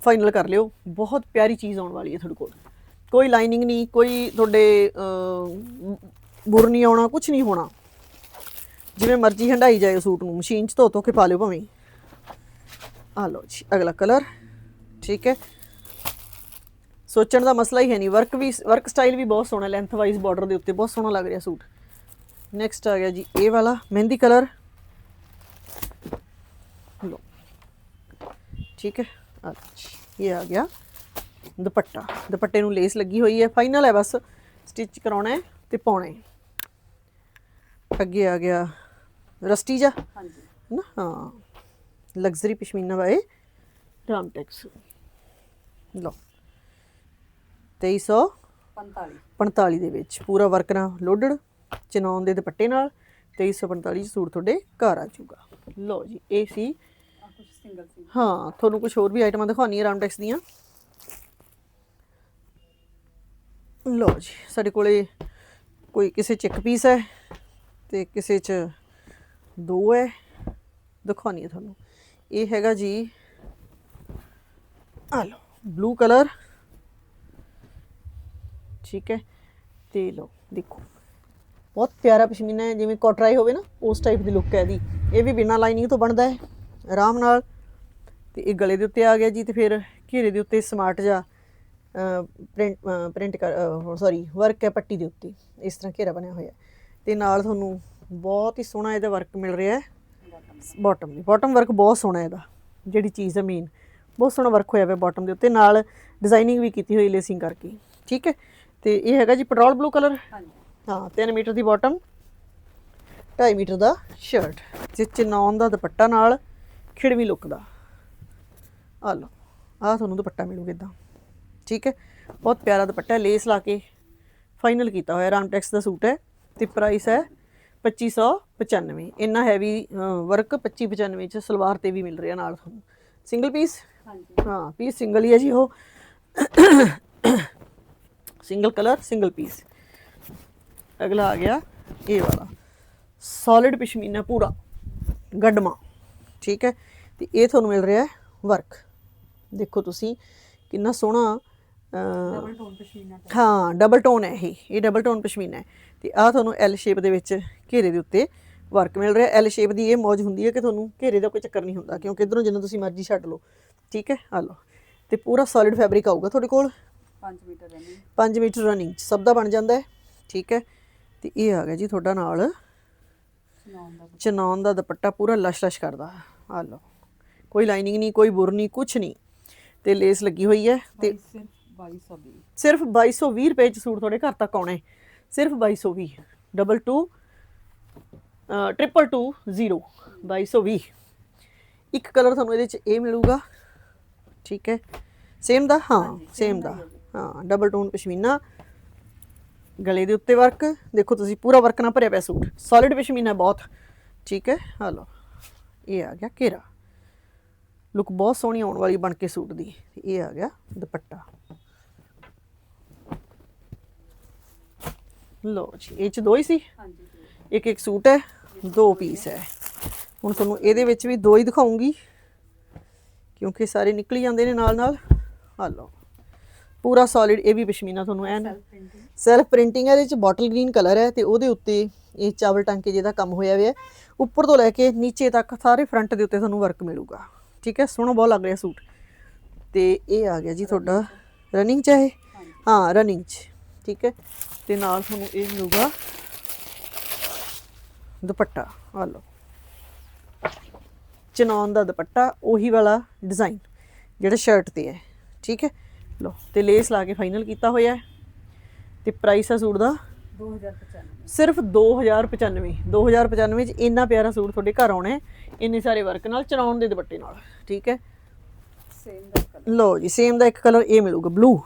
ਫਾਈਨਲ ਕਰ ਲਿਓ। ਬਹੁਤ ਪਿਆਰੀ ਚੀਜ਼ ਆਉਣ ਵਾਲੀ ਹੈ ਤੁਹਾਡੇ ਕੋਲ। ਕੋਈ ਲਾਈਨਿੰਗ ਨਹੀਂ, ਕੋਈ ਤੁਹਾਡੇ ਬੁਰ ਨਹੀਂ ਆਉਣਾ ਕੁਝ ਨਹੀਂ ਹੋਣਾ। ਜਿਵੇਂ ਮਰਜ਼ੀ ਹੰਡਾਈ ਜਾਏ ਸੂਟ ਨੂੰ, ਮਸ਼ੀਨ 'ਚ ਧੋ ਧੋ ਕੇ ਪਾ ਲਿਓ ਭਾਵੇਂ। ਆ ਲਓ ਜੀ, ਅਗਲਾ ਕਲਰ। ਠੀਕ ਹੈ। ਸੋਚਣ ਦਾ ਮਸਲਾ ਹੀ ਹੈ ਨਹੀਂ। ਵਰਕ ਵੀ, ਵਰਕ ਸਟਾਈਲ ਵੀ ਬਹੁਤ ਸੋਹਣਾ ਲੈਂਥ ਵਾਈਜ਼ ਬਾਰਡਰ ਦੇ ਉੱਤੇ ਬਹੁਤ ਸੋਹਣਾ ਲੱਗ ਰਿਹਾ ਸੂਟ। ਨੈਕਸਟ ਆ ਗਿਆ ਜੀ, ਇਹ ਵਾਲਾ, ਮਹਿੰਦੀ ਕਲਰ। ਲਓ। ਠੀਕ ਹੈ। ਅੱਛਾ ਇਹ ਆ ਗਿਆ ਦੁਪੱਟਾ। ਦੁਪੱਟੇ ਨੂੰ ਲੇਸ ਲੱਗੀ ਹੋਈ ਹੈ ਫਾਈਨਲ ਹੈ ਬਸ। ਸਟਿਚ ਕਰਾਉਣਾ ਹੈ ਤੇ ਪਾਉਣਾ ਹੈ। ਅੱਗੇ ਆ ਗਿਆ ਰਸਟੀ ਜਾ ਹਾਂਜੀ। ਨਾ ਹਾਂ। Luxury pashmina Y. ਰਾਮਟੈਕਸ ਲਓ। 2345 45 ਦੇ ਵਿੱਚ। ਪੂਰਾ ਵਰਕ ਨਾਲ ਲੋਡਡ ਚਨੌਨ ਦੇ ਦੁਪੱਟੇ ਨਾਲ। 2345 ਚ ਸੂਟ ਤੁਹਾਡੇ ਘਰ ਆ ਜਾਊਗਾ। ਲਓ ਜੀ ਇਹ ਸੀ ਆ ਸਿੰਗਲ ਸੀ ਹਾਂ, ਤੁਹਾਨੂੰ ਕੁਝ ਹੋਰ ਵੀ ਆਈਟਮਾਂ ਦਿਖਾਉਣੀ ਹੈ ਰਾਮਟੈਕਸ ਦੀਆਂ। ਲਓ ਜੀ, ਸਾਡੇ ਕੋਲੇ ਕੋਈ ਕਿਸੇ ਚ ਇੱਕ ਪੀਸ ਹੈ ਤੇ ਕਿਸੇ ਚ ਦੋ ਹੈ। ਦਿਖਾਉਣੀ ਹੈ ਤੁਹਾਨੂੰ। ਇਹ ਹੈਗਾ ਜੀ, ਆ ਲਓ ਬਲੂ ਕਲਰ ਠੀਕ ਹੈ, ਤੇ ਲਓ, ਦੇਖੋ। ਬਹੁਤ ਪਿਆਰਾ ਪਸ਼ਮੀਨਾ ਹੈ, ਜਿਵੇਂ ਕੋਟਰਾਈ ਹੋਵੇ ਨਾ, ਉਸ ਟਾਈਪ ਦੀ ਲੁੱਕ ਹੈ ਇਹਦੀ। ਇਹ ਵੀ ਬਿਨਾਂ ਲਾਈਨਿੰਗ ਤੋਂ ਬਣਦਾ ਹੈ। ਆਰਾਮ ਨਾਲ ਤੇ ਇਹ ਗਲੇ ਦੇ ਉੱਤੇ ਆ ਗਿਆ ਜੀ ਤੇ ਫਿਰ ਘੇਰੇ ਦੇ ਉੱਤੇ ਸਮਾਰਟ ਜਾ ਪ੍ਰਿੰਟ ਪ੍ਰਿੰਟ ਸੌਰੀ ਵਰਕ ਹੈ ਪੱਟੀ ਦੇ ਉੱਤੇ ਇਸ ਤਰ੍ਹਾਂ ਘੇਰਾ ਬਣਿਆ ਹੋਇਆ। ਤੇ ਨਾਲ ਤੁਹਾਨੂੰ ਬਹੁਤ ਹੀ ਸੋਹਣਾ ਇਹਦਾ ਵਰਕ ਮਿਲ ਰਿਹਾ ਹੈ। ਬਾਟਮ ਦੀ ਬਾਟਮ ਵਰਕ ਬਹੁਤ ਸੋਹਣਾ ਇਹਦਾ ਜਿਹੜੀ ਚੀਜ਼ ਹੈ ਮੇਨ ਬਹੁਤ ਸੋਹਣਾ ਵਰਕ ਹੋਇਆ ਹੋਇਆ ਬਾਟਮ ਦੇ ਉੱਤੇ ਨਾਲ ਡਿਜ਼ਾਈਨਿੰਗ ਵੀ ਕੀਤੀ ਹੋਈ ਲੇਸਿੰਗ ਕਰਕੇ ਠੀਕ ਹੈ? ਤੇ ਇਹ ਹੈਗਾ ਜੀ ਪੈਟਰੋਲ ਬਲੂ ਕਲਰ ਹਾਂ 3 ਮੀਟਰ ਦੀ ਬਾਟਮ 2.5 ਮੀਟਰ ਦਾ ਸ਼ਰਟ ਤੇ ਚਨੌਨ ਦਾ ਦੁਪੱਟਾ ਨਾਲ ਖਿੜਵੀਂ ਲੁੱਕ ਦਾ। ਆ ਲਓ ਆ ਤੁਹਾਨੂੰ ਦੁਪੱਟਾ ਮਿਲੂਗਾ ਇਦਾਂ ਠੀਕ ਹੈ? ਬਹੁਤ ਪਿਆਰਾ ਦੁਪੱਟਾ ਲੇਸ ਲਾ ਕੇ ਫਾਈਨਲ ਕੀਤਾ ਹੋਇਆ ਰਾਮਟੈਕਸ ਦਾ ਸੂਟ ਹੈ ਤੇ ਪ੍ਰਾਈਸ ਹੈ 2595 ਇੰਨਾ ਹੈਵੀ ਵਰਕ 2595 ਚ ਸਲਵਾਰ ਤੇ ਵੀ ਮਿਲ ਰਿਹਾ ਨਾਲ ਤੁਹਾਨੂੰ। ਸਿੰਗਲ ਪੀਸ ਹਾਂਜੀ। ਹਾਂ ਪੀਸ ਸਿੰਗਲ ਹੀ ਹੈ ਜੀ ਉਹ। ਸਿੰਗਲ ਕਲਰ ਸਿੰਗਲ ਪੀਸ ਅਗਲਾ ਆ ਗਿਆ ਇਹ ਵਾਲਾ। ਸੋਲਿਡ ਪਸ਼ਮੀਨਾ ਪੂਰਾ। ਗੱਡਮਾ। ਠੀਕ ਹੈ? ਤੇ ਇਹ ਤੁਹਾਨੂੰ ਮਿਲ ਰਿਹਾ ਹੈ ਵਰਕ ਦੇਖੋ ਤੁਸੀਂ ਕਿੰਨਾ ਸੋਹਣਾ ਅਹ, ਡਬਲ ਟੋਨ ਪਸ਼ਮੀਨਾ ਹਾਂ ਡਬਲ ਟੋਨ ਹੈ ਇਹ ਇਹ ਡਬਲ ਟੋਨ ਪਸ਼ਮੀਨਾ ਹੈ। ਤੇ ਆ ਤੁਹਾਨੂੰ ਐਲ ਸ਼ੇਪ ਦੇ ਵਿੱਚ ਘੇਰੇ ਦੇ ਉੱਤੇ ਵਰਕ ਮਿਲ ਰਿਹਾ। ਐਲ ਸ਼ੇਪ ਦੀ ਇਹ ਮੌਜ ਹੁੰਦੀ ਹੈ ਕਿ ਤੁਹਾਨੂੰ ਘੇਰੇ ਦਾ ਕੋਈ ਚੱਕਰ ਨਹੀਂ ਹੁੰਦਾ ਕਿਉਂਕਿ ਇਧਰੋਂ ਜਿੰਨਾ ਤੁਸੀਂ ਮਰਜ਼ੀ ਛੱਡ ਲਓ। ਠੀਕ ਹੈ? ਆ ਲਓ। ਤੇ ਪੂਰਾ ਸੋਲਿਡ ਫੈਬਰਿਕ ਆਊਗਾ ਤੁਹਾਡੇ ਕੋਲ? 5 ਮੀਟਰ ਰਹਿੰਦੀ 5 ਮੀਟਰ ਰਨਿੰਗ ਸਭ ਦਾ ਬਣ ਜਾਂਦਾ ਹੈ। ਠੀਕ ਹੈ? ਤੇ ਇਹ ਆ ਗਿਆ ਜੀ ਤੁਹਾਡਾ ਨਾਲ ਸੁਣਾਉਣ ਦਾ ਚਨੌਨ ਦਾ ਦੁਪੱਟਾ ਪੂਰਾ ਲਸ਼-ਲਸ਼ ਕਰਦਾ। ਆ ਲਓ। ਕੋਈ ਲਾਈਨਿੰਗ ਨਹੀਂ ਕੋਈ ਬੁਰ ਨਹੀਂ ਕੁਝ ਨਹੀਂ। ਤੇ ਲੇਸ ਲੱਗੀ ਹੋਈ ਹੈ ਤੇ ਸਿਰਫ 2220 ਸਿਰਫ 2220 ਰੁਪਏ ਚ ਸੂਟ ਤੁਹਾਡੇ ਘਰ ਤੱਕ ਆਉਣਾ। ਹੈ ਸਿਰਫ 2220 ਡਬਲ ਟੂ ਟ੍ਰਿਪਲ ਟੂ 0 2220 ਇੱਕ ਕਲਰ ਤੁਹਾਨੂੰ ਇਹਦੇ ਚ ਇਹ ਮਿਲੂਗਾ। ਠੀਕ ਹੈ। ਸੇਮ ਦਾ? ਹਾਂ ਸੇਮ ਦਾ ਹਾਂ ਡਬਲ ਟੋਨ ਪਸ਼ਮੀਨਾ। ਗਲੇ ਦੇ ਉੱਤੇ ਵਰਕ ਦੇਖੋ ਤੁਸੀਂ ਪੂਰਾ ਵਰਕ ਨਾਲ ਭਰਿਆ ਪਿਆ ਸੂਟ। ਸੋਲਿਡ ਪਸ਼ਮੀਨਾ ਬਹੁਤ। ਠੀਕ ਹੈ। ਲਓ। ਇਹ ਆ ਗਿਆ ਘੇਰਾ। ਲੁੱਕ ਬਹੁਤ ਸੋਹਣੀ ਆਉਣ ਵਾਲੀ ਬਣ ਕੇ ਸੂਟ ਦੀ। ਇਹ ਆ ਗਿਆ ਦੁਪੱਟਾ। ਲਓ ਜੀ ਇਹ ਚ ਦੋ ਹੀ ਸੀ? ਹਾਂਜੀ। ਇੱਕ ਇੱਕ ਸੂਟ ਹੈ ਦੋ ਪੀਸ ਹੈ। ਹੁਣ ਤੁਹਾਨੂੰ ਇਹਦੇ ਵਿੱਚ ਵੀ ਦੋ ਹੀ ਦਿਖਾਉਂਗੀ ਕਿਉਂਕਿ ਸਾਰੇ ਨਿਕਲ ਜਾਂਦੇ ਨੇ ਨਾਲ ਨਾਲ ਆ ਲਓ ਪੂਰਾ ਸੋਲਿਡ ਇਹ ਵੀ ਪਸ਼ਮੀਨਾ ਤੁਹਾਨੂੰ ਐਨ। ਸੈਲਫ ਪ੍ਰਿੰਟਿੰਗ ਹੈ ਇਹਦੇ ਵਿੱਚ ਬੋਟਲ ਗ੍ਰੀਨ ਕਲਰ ਹੈ ਤੇ ਉਹਦੇ ਉੱਤੇ ਇਹ ਚਾਵਲ ਟਾਂਕੇ ਜਿਹਦਾ ਕੰਮ ਹੋਇਆ ਹੋਇਆ ਹੈ ਉੱਪਰ ਤੋਂ ਲੈ ਕੇ ਨੀਚੇ ਤੱਕ ਸਾਰੇ ਫਰੰਟ ਦੇ ਉੱਤੇ ਤੁਹਾਨੂੰ ਵਰਕ ਮਿਲੂਗਾ। ਠੀਕ ਹੈ, ਸੋਹਣਾ ਬਹੁਤ ਲੱਗ ਰਿਹਾ ਸੂਟ। ਤੇ ਇਹ ਆ ਗਿਆ ਜੀ ਤੁਹਾਡਾ ਰਨਿੰਗ ਚ ਇਹ? ਹਾਂ ਰਨਿੰਗ ਚ, ਠੀਕ ਹੈ। ਤੇ ਨਾਲ ਤੁਹਾਨੂੰ ਇਹ ਮਿਲੂਗਾ ਦੁਪੱਟਾ ਆ ਲਓ। ਚਨੌਨ ਦਾ ਦੁਪੱਟਾ, ਉਹੀ ਵਾਲਾ ਡਿਜ਼ਾਈਨ ਜਿਹੜਾ ਸ਼ਰਟ ਤੇ ਹੈ, ਠੀਕ ਹੈ। ਲਓ, ਤੇ ਲੇਸ ਲਾ ਕੇ ਫਾਈਨਲ ਕੀਤਾ ਹੋਇਆ ਹੈ। ਤੇ ਪ੍ਰਾਈਸ ਆ ਸੂਟ ਦਾ 2095 ਸਿਰਫ 2095 2095 ਚ ਇੰਨਾ ਪਿਆਰਾ ਸੂਟ ਤੁਹਾਡੇ ਘਰ ਆਉਣਾ ਇੰਨੇ ਸਾਰੇ ਵਰਕ ਨਾਲ ਚਨੌਨ ਦੇ ਦੁਪੱਟੇ ਨਾਲ ਠੀਕ ਹੈ? ਸੇਮ ਦਾ ਕਲਰ ਲਓ ਜੀ ਸੇਮ ਦਾ ਇੱਕ ਕਲਰ ਇਹ ਮਿਲੂਗਾ ਬਲੂ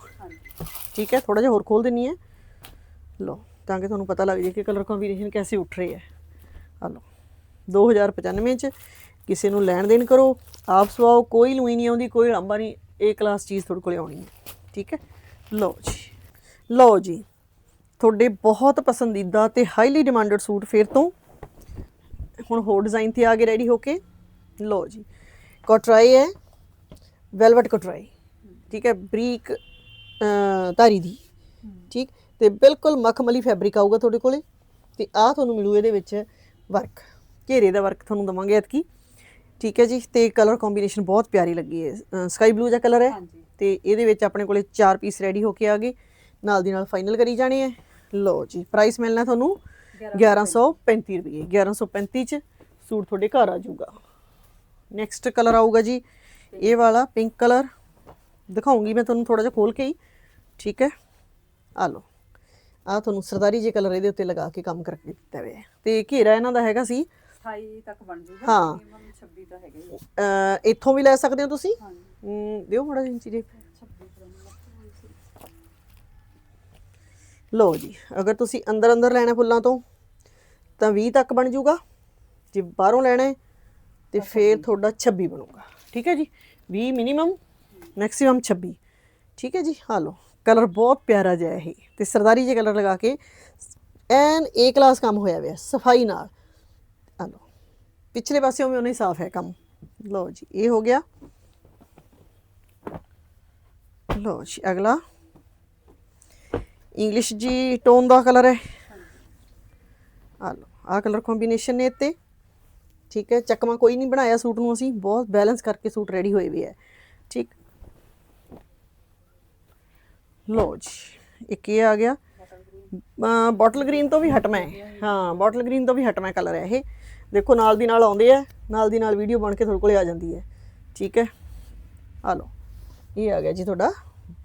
ਠੀਕ ਹੈ ਥੋੜਾ ਜਿਹਾ ਹੋਰ ਖੋਲ ਦਿੰਨੀ ਹੈ। ਲਓ ਤਾਂ ਕਿ ਤੁਹਾਨੂੰ ਪਤਾ ਲੱਗ ਜਾਏ ਕਿ ਕਲਰ ਕੰਬੀਨੇਸ਼ਨ ਕੈਸੇ ਉੱਠ ਰਹੇ ਹੈ। ਆ ਲਓ 2095 ਚ ਕਿਸੇ ਨੂੰ ਲੈਣ ਦੇਣ ਕਰੋ ਆਪ ਸਵਾਓ ਕੋਈ ਲੂਈ ਨਹੀਂ ਆਉਂਦੀ ਕੋਈ ਲਾਂਬਾ ਨਹੀਂ ਏ ਕਲਾਸ ਚੀਜ਼ ਤੁਹਾਡੇ ਕੋਲੇ ਆਉਣੀ ਹੈ। ਠੀਕ ਹੈ? ਲਓ ਜੀ। ਲਓ ਜੀ ਤੁਹਾਡੇ ਬਹੁਤ ਪਸੰਦੀਦਾ ਤੇ ਹਾਈਲੀ ਡਿਮਾਂਡਡ ਸੂਟ ਫੇਰ ਤੋਂ ਹੁਣ ਹੋਰ ਡਿਜ਼ਾਈਨ ਤੇ ਆ ਗਏ ਰੈਡੀ ਹੋ ਕੇ ਲਓ ਜੀ ਕੋਟਰਾਈ ਹੈ ਵੈਲਵਟ ਕੋਟਰਾਈ ਠੀਕ ਹੈ ਬਰੀਕ ਧਾਰੀ ਦੀ ਠੀਕ ਤੇ ਬਿਲਕੁਲ ਮਖਮਲੀ ਫੈਬਰਿਕ ਆਊਗਾ ਤੁਹਾਡੇ ਕੋਲੇ ਤੇ ਆ ਤੁਹਾਨੂੰ ਮਿਲੂ ਇਹਦੇ ਵਿੱਚ ਵਰਕ ਘੇਰੇ ਦਾ ਵਰਕ ਤੁਹਾਨੂੰ ਦਵਾਂਗੇ ਐਤਕੀ ਠੀਕ ਹੈ ਜੀ ਤੇ ਕਲਰ ਕੰਬੀਨੇਸ਼ਨ ਬਹੁਤ ਪਿਆਰੀ ਲੱਗੀ ਹੈ ਸਕਾਈ ਬਲੂ ਦਾ ਕਲਰ ਹੈ। ਤੇ ਇਹਦੇ ਵਿੱਚ ਆਪਣੇ ਕੋਲੇ ਚਾਰ ਪੀਸ ਰੈਡੀ ਹੋ ਕੇ ਆ ਗਏ ਨਾਲ ਦੀ ਨਾਲ ਫਾਈਨਲ ਕਰੀ ਜਾਣੇ ਹੈ ਲਓ ਜੀ ਪ੍ਰਾਈਸ ਮਿਲਣਾ ਤੁਹਾਨੂੰ 1135 ਰੁਪਏ। 1135 ਚ ਸੂਟ ਤੁਹਾਡੇ ਘਰ ਆ ਜਾਊਗਾ। ਨੈਕਸਟ ਕਲਰ ਆਊਗਾ ਜੀ ਇਹ ਵਾਲਾ ਪਿੰਕ ਕਲਰ ਦਿਖਾਉਂਗੀ ਮੈਂ ਤੁਹਾਨੂੰ ਥੋੜਾ ਜਿਹਾ ਖੋਲ ਕੇ ਹੀ। ਠੀਕ ਹੈ? ਆ ਲਓ। ਆ ਤੁਹਾਨੂੰ ਸਰਦਾਰੀ ਜੇ ਕਲਰ ਇਹਦੇ ਉੱਤੇ ਲਗਾ ਕੇ ਕੰਮ ਕਰਕੇ ਦਿੱਤਾ ਹੋਇਆ ਤੇ ਘੇਰਾ ਇਹਨਾਂ ਦਾ ਹੈਗਾ ਸੀ। 28 ਤੱਕ ਬਣ ਜੂਗਾ ਹਾਂ। ਮਿਨੀਮਮ 26 ਤਾਂ ਹੈਗਾ ਇੱਥੋਂ ਵੀ ਲੈ ਸਕਦੇ ਹੋ ਤੁਸੀਂ? ਦਿਓ ਥੋੜਾ ਜਿਹਾ ਇੰਚੀ ਦੇ 26 ਤੋਂ ਲੱਗ ਸੀ ਲਓ ਜੀ ਅਗਰ ਤੁਸੀਂ ਅੰਦਰ ਅੰਦਰ ਲੈਣਾ ਫੁੱਲਾਂ ਤੋਂ ਤਾਂ 20 ਤੱਕ ਬਣ ਜਾਊਗਾ ਜੇ ਬਾਹਰੋਂ ਲੈਣਾ ਤੇ ਫੇਰ ਤੁਹਾਡਾ 26 ਬਣੂਗਾ। ਠੀਕ ਹੈ ਜੀ? 20 ਮਿਨੀਮਮ ਮੈਕਸਿਮਮ 26 ਠੀਕ ਹੈ ਜੀ? ਆ ਲਓ ਕਲਰ ਬਹੁਤ ਪਿਆਰਾ ਜਿਹਾ ਹੈ ਇਹ। ਤੇ ਸਰਦਾਰੀ ਜਿਹਾ ਕਲਰ ਲਗਾ ਕੇ ਐਨ ਏ ਕਲਾਸ ਕੰਮ ਹੋਇਆ ਹੋਇਆ ਸਫ਼ਾਈ ਨਾਲ। ਆ ਲਓ ਪਿਛਲੇ ਪਾਸਿਓਂ ਵੀ ਉਹਨੇ ਸਾਫ਼ ਹੈ ਕੰਮ। ਲਓ ਜੀ ਇਹ ਹੋ ਗਿਆ। ਲਓ ਜੀ ਅਗਲਾ। ਇੰਗਲਿਸ਼ ਜੀ ਟੋਨ ਦਾ ਕਲਰ ਹੈ। ਆ ਲਓ ਆ ਕਲਰ ਕੰਬੀਨੇਸ਼ਨ ਨੇ ਇੱਥੇ ਠੀਕ ਹੈ ਚੱਕਮਾ ਕੋਈ ਨਹੀਂ ਬਣਾਇਆ ਸੂਟ ਨੂੰ ਅਸੀਂ। ਬਹੁਤ ਬੈਲੈਂਸ ਕਰਕੇ ਸੂਟ ਰੈਡੀ ਹੋਏ ਵੀ ਹੈ। ਠੀਕ। ਲਓ ਜੀ, ਇੱਕ ਇਹ ਆ ਗਿਆ। ਬੋਟਲ ਗ੍ਰੀਨ ਤੋਂ ਵੀ ਹਟਮਾ। ਹੈ ਹਾਂ ਬੋਟਲ ਗ੍ਰੀਨ ਤੋਂ ਵੀ ਹਟਮਾ ਕਲਰ ਹੈ ਇਹ। ਦੇਖੋ, ਨਾਲ ਦੀ ਨਾਲ ਆਉਂਦੇ ਆ। ਨਾਲ ਦੀ ਨਾਲ ਵੀਡੀਓ ਬਣ ਕੇ ਤੁਹਾਡੇ ਕੋਲੇ ਆ ਜਾਂਦੀ ਹੈ। ਠੀਕ ਹੈ। ਆ ਲਓ, ਇਹ ਆ ਗਿਆ ਜੀ ਤੁਹਾਡਾ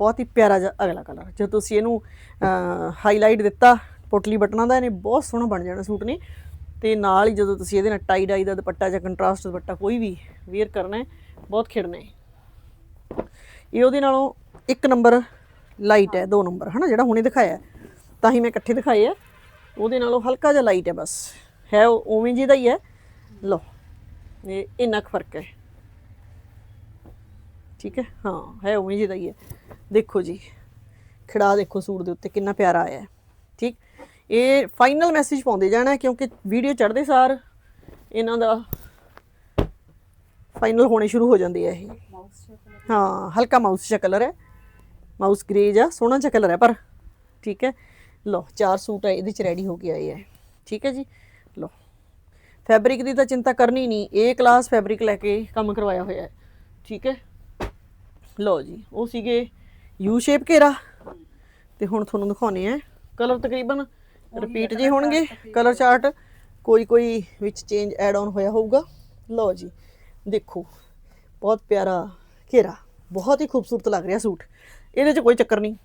ਬਹੁਤ ਹੀ ਪਿਆਰਾ ਜਿਹਾ ਅਗਲਾ ਕਲਰ ਜੇ ਤੁਸੀਂ ਇਹਨੂੰ ਹਾਈਲਾਈਟ ਦਿੱਤਾ ਪੋਟਲੀ ਬਟਨਾਂ ਦਾ, ਇਹਨੇ ਬਹੁਤ ਸੋਹਣਾ ਬਣ ਜਾਣਾ ਸੂਟ ਨੇ। ਤੇ ਨਾਲ ਹੀ ਜਦੋਂ ਤੁਸੀਂ ਇਹਦੇ ਨਾਲ ਟਾਈ ਡਾਈ ਦਾ ਦੁਪੱਟਾ ਜਾਂ ਕੰਟਰਾਸਟ ਦੁਪੱਟਾ ਕੋਈ ਵੀ ਵੇਅਰ ਕਰਨਾ ਹੈ, ਬਹੁਤ ਖਿੜਨਾ ਹੈ। ਇਹ ਉਹਦੇ ਨਾਲੋਂ ਇੱਕ ਨੰਬਰ ਲਾਈਟ ਹੈ, ਦੋ ਨੰਬਰ ਹਨਾ, ਜਿਹੜਾ ਹੁਣੇ ਦਿਖਾਇਆ ਤਾਂ ਹੀ ਮੈਂ ਇਕੱਠੇ ਦਿਖਾਏ ਆ। ਉਹਦੇ ਨਾਲੋਂ ਹਲਕਾ ਜਿਹਾ ਲਾਈਟ ਹੈ ਬਸ। ਹੈ ਉਹ ਉਵੇਂ ਜਿਹਦਾ ਹੀ ਹੈ। ਲਓ, ਇਹ ਇੰਨਾ ਕੁ ਫ਼ਰਕ ਹੈ। ਠੀਕ ਹੈ? ਹਾਂ ਹੈ ਉਵੇਂ ਜਿਹੀ ਦਾ ਹੀ ਹੈ। ਦੇਖੋ ਜੀ ਖਿੜਾ ਦੇਖੋ ਸੂਟ ਦੇ ਉੱਤੇ ਕਿੰਨਾ ਪਿਆਰਾ ਆਇਆ ਹੈ ਠੀਕ? ਇਹ ਫਾਈਨਲ ਮੈਸੇਜ ਪਾਉਂਦੇ ਜਾਣਾ ਕਿਉਂਕਿ ਵੀਡੀਓ ਚੜ੍ਹਦੇ ਸਾਰ ਇਹਨਾਂ ਦਾ ਫਾਈਨਲ ਹੋਣੇ ਸ਼ੁਰੂ ਹੋ ਜਾਂਦੇ ਆ ਇਹ। ਹਾਂ। ਹਲਕਾ ਮਾਊਸ ਜਿਹਾ ਕਲਰ ਹੈ। ਮਾਊਸ ਗ੍ਰੇ ਜਿਹਾ ਸੋਹਣਾ ਜਿਹਾ ਕਲਰ ਹੈ ਪਰ ਠੀਕ ਹੈ? ਲਓ ਚਾਰ ਸੂਟ ਹੈ ਇਹਦੇ ਚ ਰੈਡੀ ਹੋ ਕੇ ਆਏ ਹੈ ਠੀਕ ਹੈ ਜੀ? ਲਓ ਫੈਬਰਿਕ ਦੀ ਤਾਂ ਚਿੰਤਾ ਕਰਨੀ ਨਹੀਂ ਇਹ ਕਲਾਸ ਫੈਬਰਿਕ ਲੈ ਕੇ ਕੰਮ ਕਰਵਾਇਆ ਹੋਇਆ ਹੈ। ਠੀਕ ਹੈ? ਲਓ ਜੀ ਉਹ ਸੀਗੇ ਯੂ ਸ਼ੇਪ ਘੇਰਾ। ਤੇ ਹੁਣ ਤੁਹਾਨੂੰ ਦਿਖਾਉਣੇ ਆ। ਕਲਰ ਤਕਰੀਬਨ ਰਿਪੀਟ ਜੇ ਹੋਣਗੇ ਕਲਰ ਚਾਰਟ। ਕੋਈ ਕੋਈ ਵਿੱਚ ਚੇਂਜ ਐਡ ਆਨ ਹੋਇਆ ਹੋਊਗਾ। ਲਓ ਜੀ ਦੇਖੋ ਬਹੁਤ ਪਿਆਰਾ ਘੇਰਾ। ਬਹੁਤ ਹੀ ਖੂਬਸੂਰਤ ਲੱਗ ਰਿਹਾ ਸੂਟ। ਇਹਦੇ 'ਚ ਕੋਈ ਚੱਕਰ ਨਹੀਂ।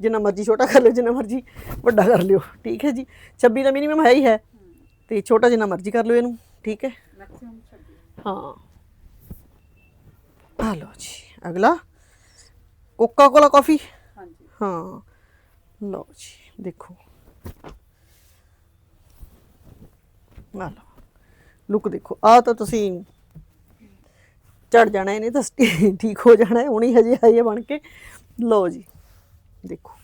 ਜਿੰਨਾ ਮਰਜ਼ੀ ਛੋਟਾ ਕਰ ਲਿਓ ਜਿੰਨਾ ਮਰਜ਼ੀ ਵੱਡਾ ਕਰ ਲਿਓ। ਠੀਕ ਹੈ ਜੀ 26 ਦਾ ਮਿਨੀਮਮ ਹੈ ਹੀ ਹੈ। ਤੇ ਛੋਟਾ ਜਿੰਨਾ ਮਰਜ਼ੀ ਕਰ ਲਿਓ ਇਹਨੂੰ। ਠੀਕ ਹੈ? ਮੈਕਸਿਮਮ 26 ਹਾਂ। ਆ ਲਓ ਜੀ ਅਗਲਾ। ਕੋਕਾ ਕੋਲਾ ਕਾਫੀ ਹਾਂਜੀ ਹਾਂ ਲਓ ਜੀ ਦੇਖੋ ਆ ਲਓ ਲੁੱਕ ਦੇਖੋ ਆ ਤਾਂ ਤੁਸੀਂ ਚੜ ਜਾਣਾ ਇਹਨੇ ਤਾਂ ਸਟੀ- ਠੀਕ ਹੋ ਜਾਣਾ ਹੈ ਹੁਣੀ ਹਜੇ ਆਈ ਹੈ ਬਣ ਕੇ ਲਓ ਜੀ ਦੇਖੋ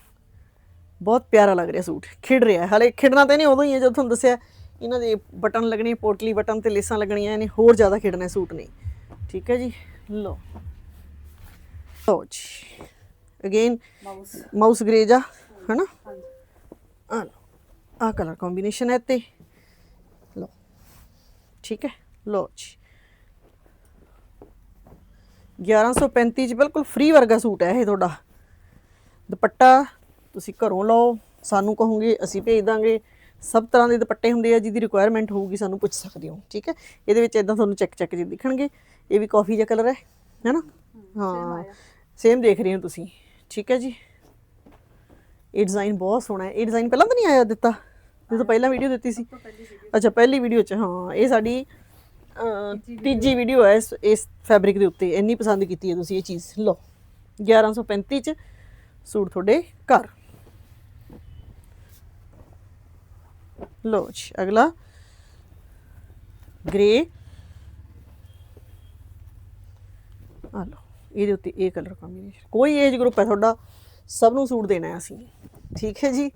ਬਹੁਤ ਪਿਆਰਾ ਲੱਗ ਰਿਹਾ ਸੂਟ ਖਿੜ ਰਿਹਾ ਹੈ। ਹਲੇ ਖਿੜਨਾ ਤਾਂ ਨਹੀਂ ਉਦੋਂ ਹੀ ਹੈ ਜਦੋਂ ਤੁਹਾਨੂੰ ਦੱਸਿਆ ਇਹਨਾਂ ਦੇ ਬਟਨ ਲੱਗਣੇ ਪੋਟਲੀ ਬਟਨ ਤੇ ਲੇਸਾਂ ਲੱਗਣੀਆਂ ਇਹਨੇ ਹੋਰ ਜ਼ਿਆਦਾ ਖਿੜਨਾ ਹੈ ਸੂਟ ਨੇ ਠੀਕ ਹੈ ਜੀ ਲਓ ਲਓ ਜੀ। ਅਗੇਨ ਮਾਊਸ ਮਾਊਸ ਗ੍ਰੇ ਜਾ ਹਨਾ? ਹਾਂਜੀ। ਆ ਕਲਰ ਕੰਬੀਨੇਸ਼ਨ ਹੈ ਤੇ ਲਓ ਠੀਕ ਹੈ? ਲਓ ਜੀ। 1135 ਚ ਬਿਲਕੁਲ ਫ੍ਰੀ ਵਰਗਾ ਸੂਟ ਹੈ ਇਹ ਤੁਹਾਡਾ। ਦੁਪੱਟਾ ਤੁਸੀਂ ਘਰੋਂ ਲਓ ਸਾਨੂੰ ਕਹੋਗੇ ਅਸੀਂ ਭੇਜ ਦਾਂਗੇ। ਸਭ ਤਰ੍ਹਾਂ ਦੇ ਦੁਪੱਟੇ ਹੁੰਦੇ ਆ ਜਿਹਦੀ ਰਿਕੁਆਇਰਮੈਂਟ ਹੋਊਗੀ ਸਾਨੂੰ ਪੁੱਛ ਸਕਦੇ ਹੋ ਠੀਕ ਹੈ? ਇਹਦੇ ਵਿੱਚ ਇਦਾਂ ਤੁਹਾਨੂੰ ਚੈੱਕ ਚੈੱਕ ਜਿਹੇ ਦਿਖਣਗੇ। ਇਹ ਵੀ ਕਾਫੀ ਜਿਹਾ ਕਲਰ ਹੈ ਹੈਨਾ? ਹਾਂ। ਸੇਮ ਦੇਖ ਰਹੇ ਹੋ ਤੁਸੀਂ। ਠੀਕ ਹੈ ਜੀ? ਇਹ ਡਿਜ਼ਾਈਨ ਬਹੁਤ ਸੋਹਣਾ ਹੈ। ਇਹ ਡਿਜ਼ਾਈਨ ਪਹਿਲਾਂ ਤਾਂ ਨਹੀਂ ਆਇਆ ਦਿੱਤਾ? ਜਦੋਂ ਪਹਿਲਾਂ ਵੀਡੀਓ ਦਿੱਤੀ ਸੀ। ਅੱਛਾ, ਪਹਿਲੀ ਵੀਡੀਓ ਚ, ਹਾਂ। ਇਹ ਸਾਡੀ ਤੀਜੀ ਵੀਡੀਓ ਹੈ ਇਸ ਇਸ ਫੈਬਰਿਕ ਦੇ ਉੱਤੇ। ਇੰਨੀ ਪਸੰਦ ਕੀਤੀ ਹੈ ਤੁਸੀਂ ਇਹ ਚੀਜ਼। ਲਓ 1135 ਚ ਸੂਟ ਤੁਹਾਡੇ ਘਰ। ਲਓ ਜੀ, ਅਗਲਾ। ਗ੍ਰੇ ਆ ਲਓ। ਇਹਦੇ ਉੱਤੇ ਇਹ ਕਲਰ ਕੰਬੀਨੇਸ਼ਨ ਕੋਈ ਏਜ ਗਰੁੱਪ ਹੈ ਤੁਹਾਡਾ, ਸਭ ਨੂੰ ਸੂਟ ਦੇਣਾ ਹੈ ਅਸੀਂ। ਠੀਕ ਹੈ ਜੀ?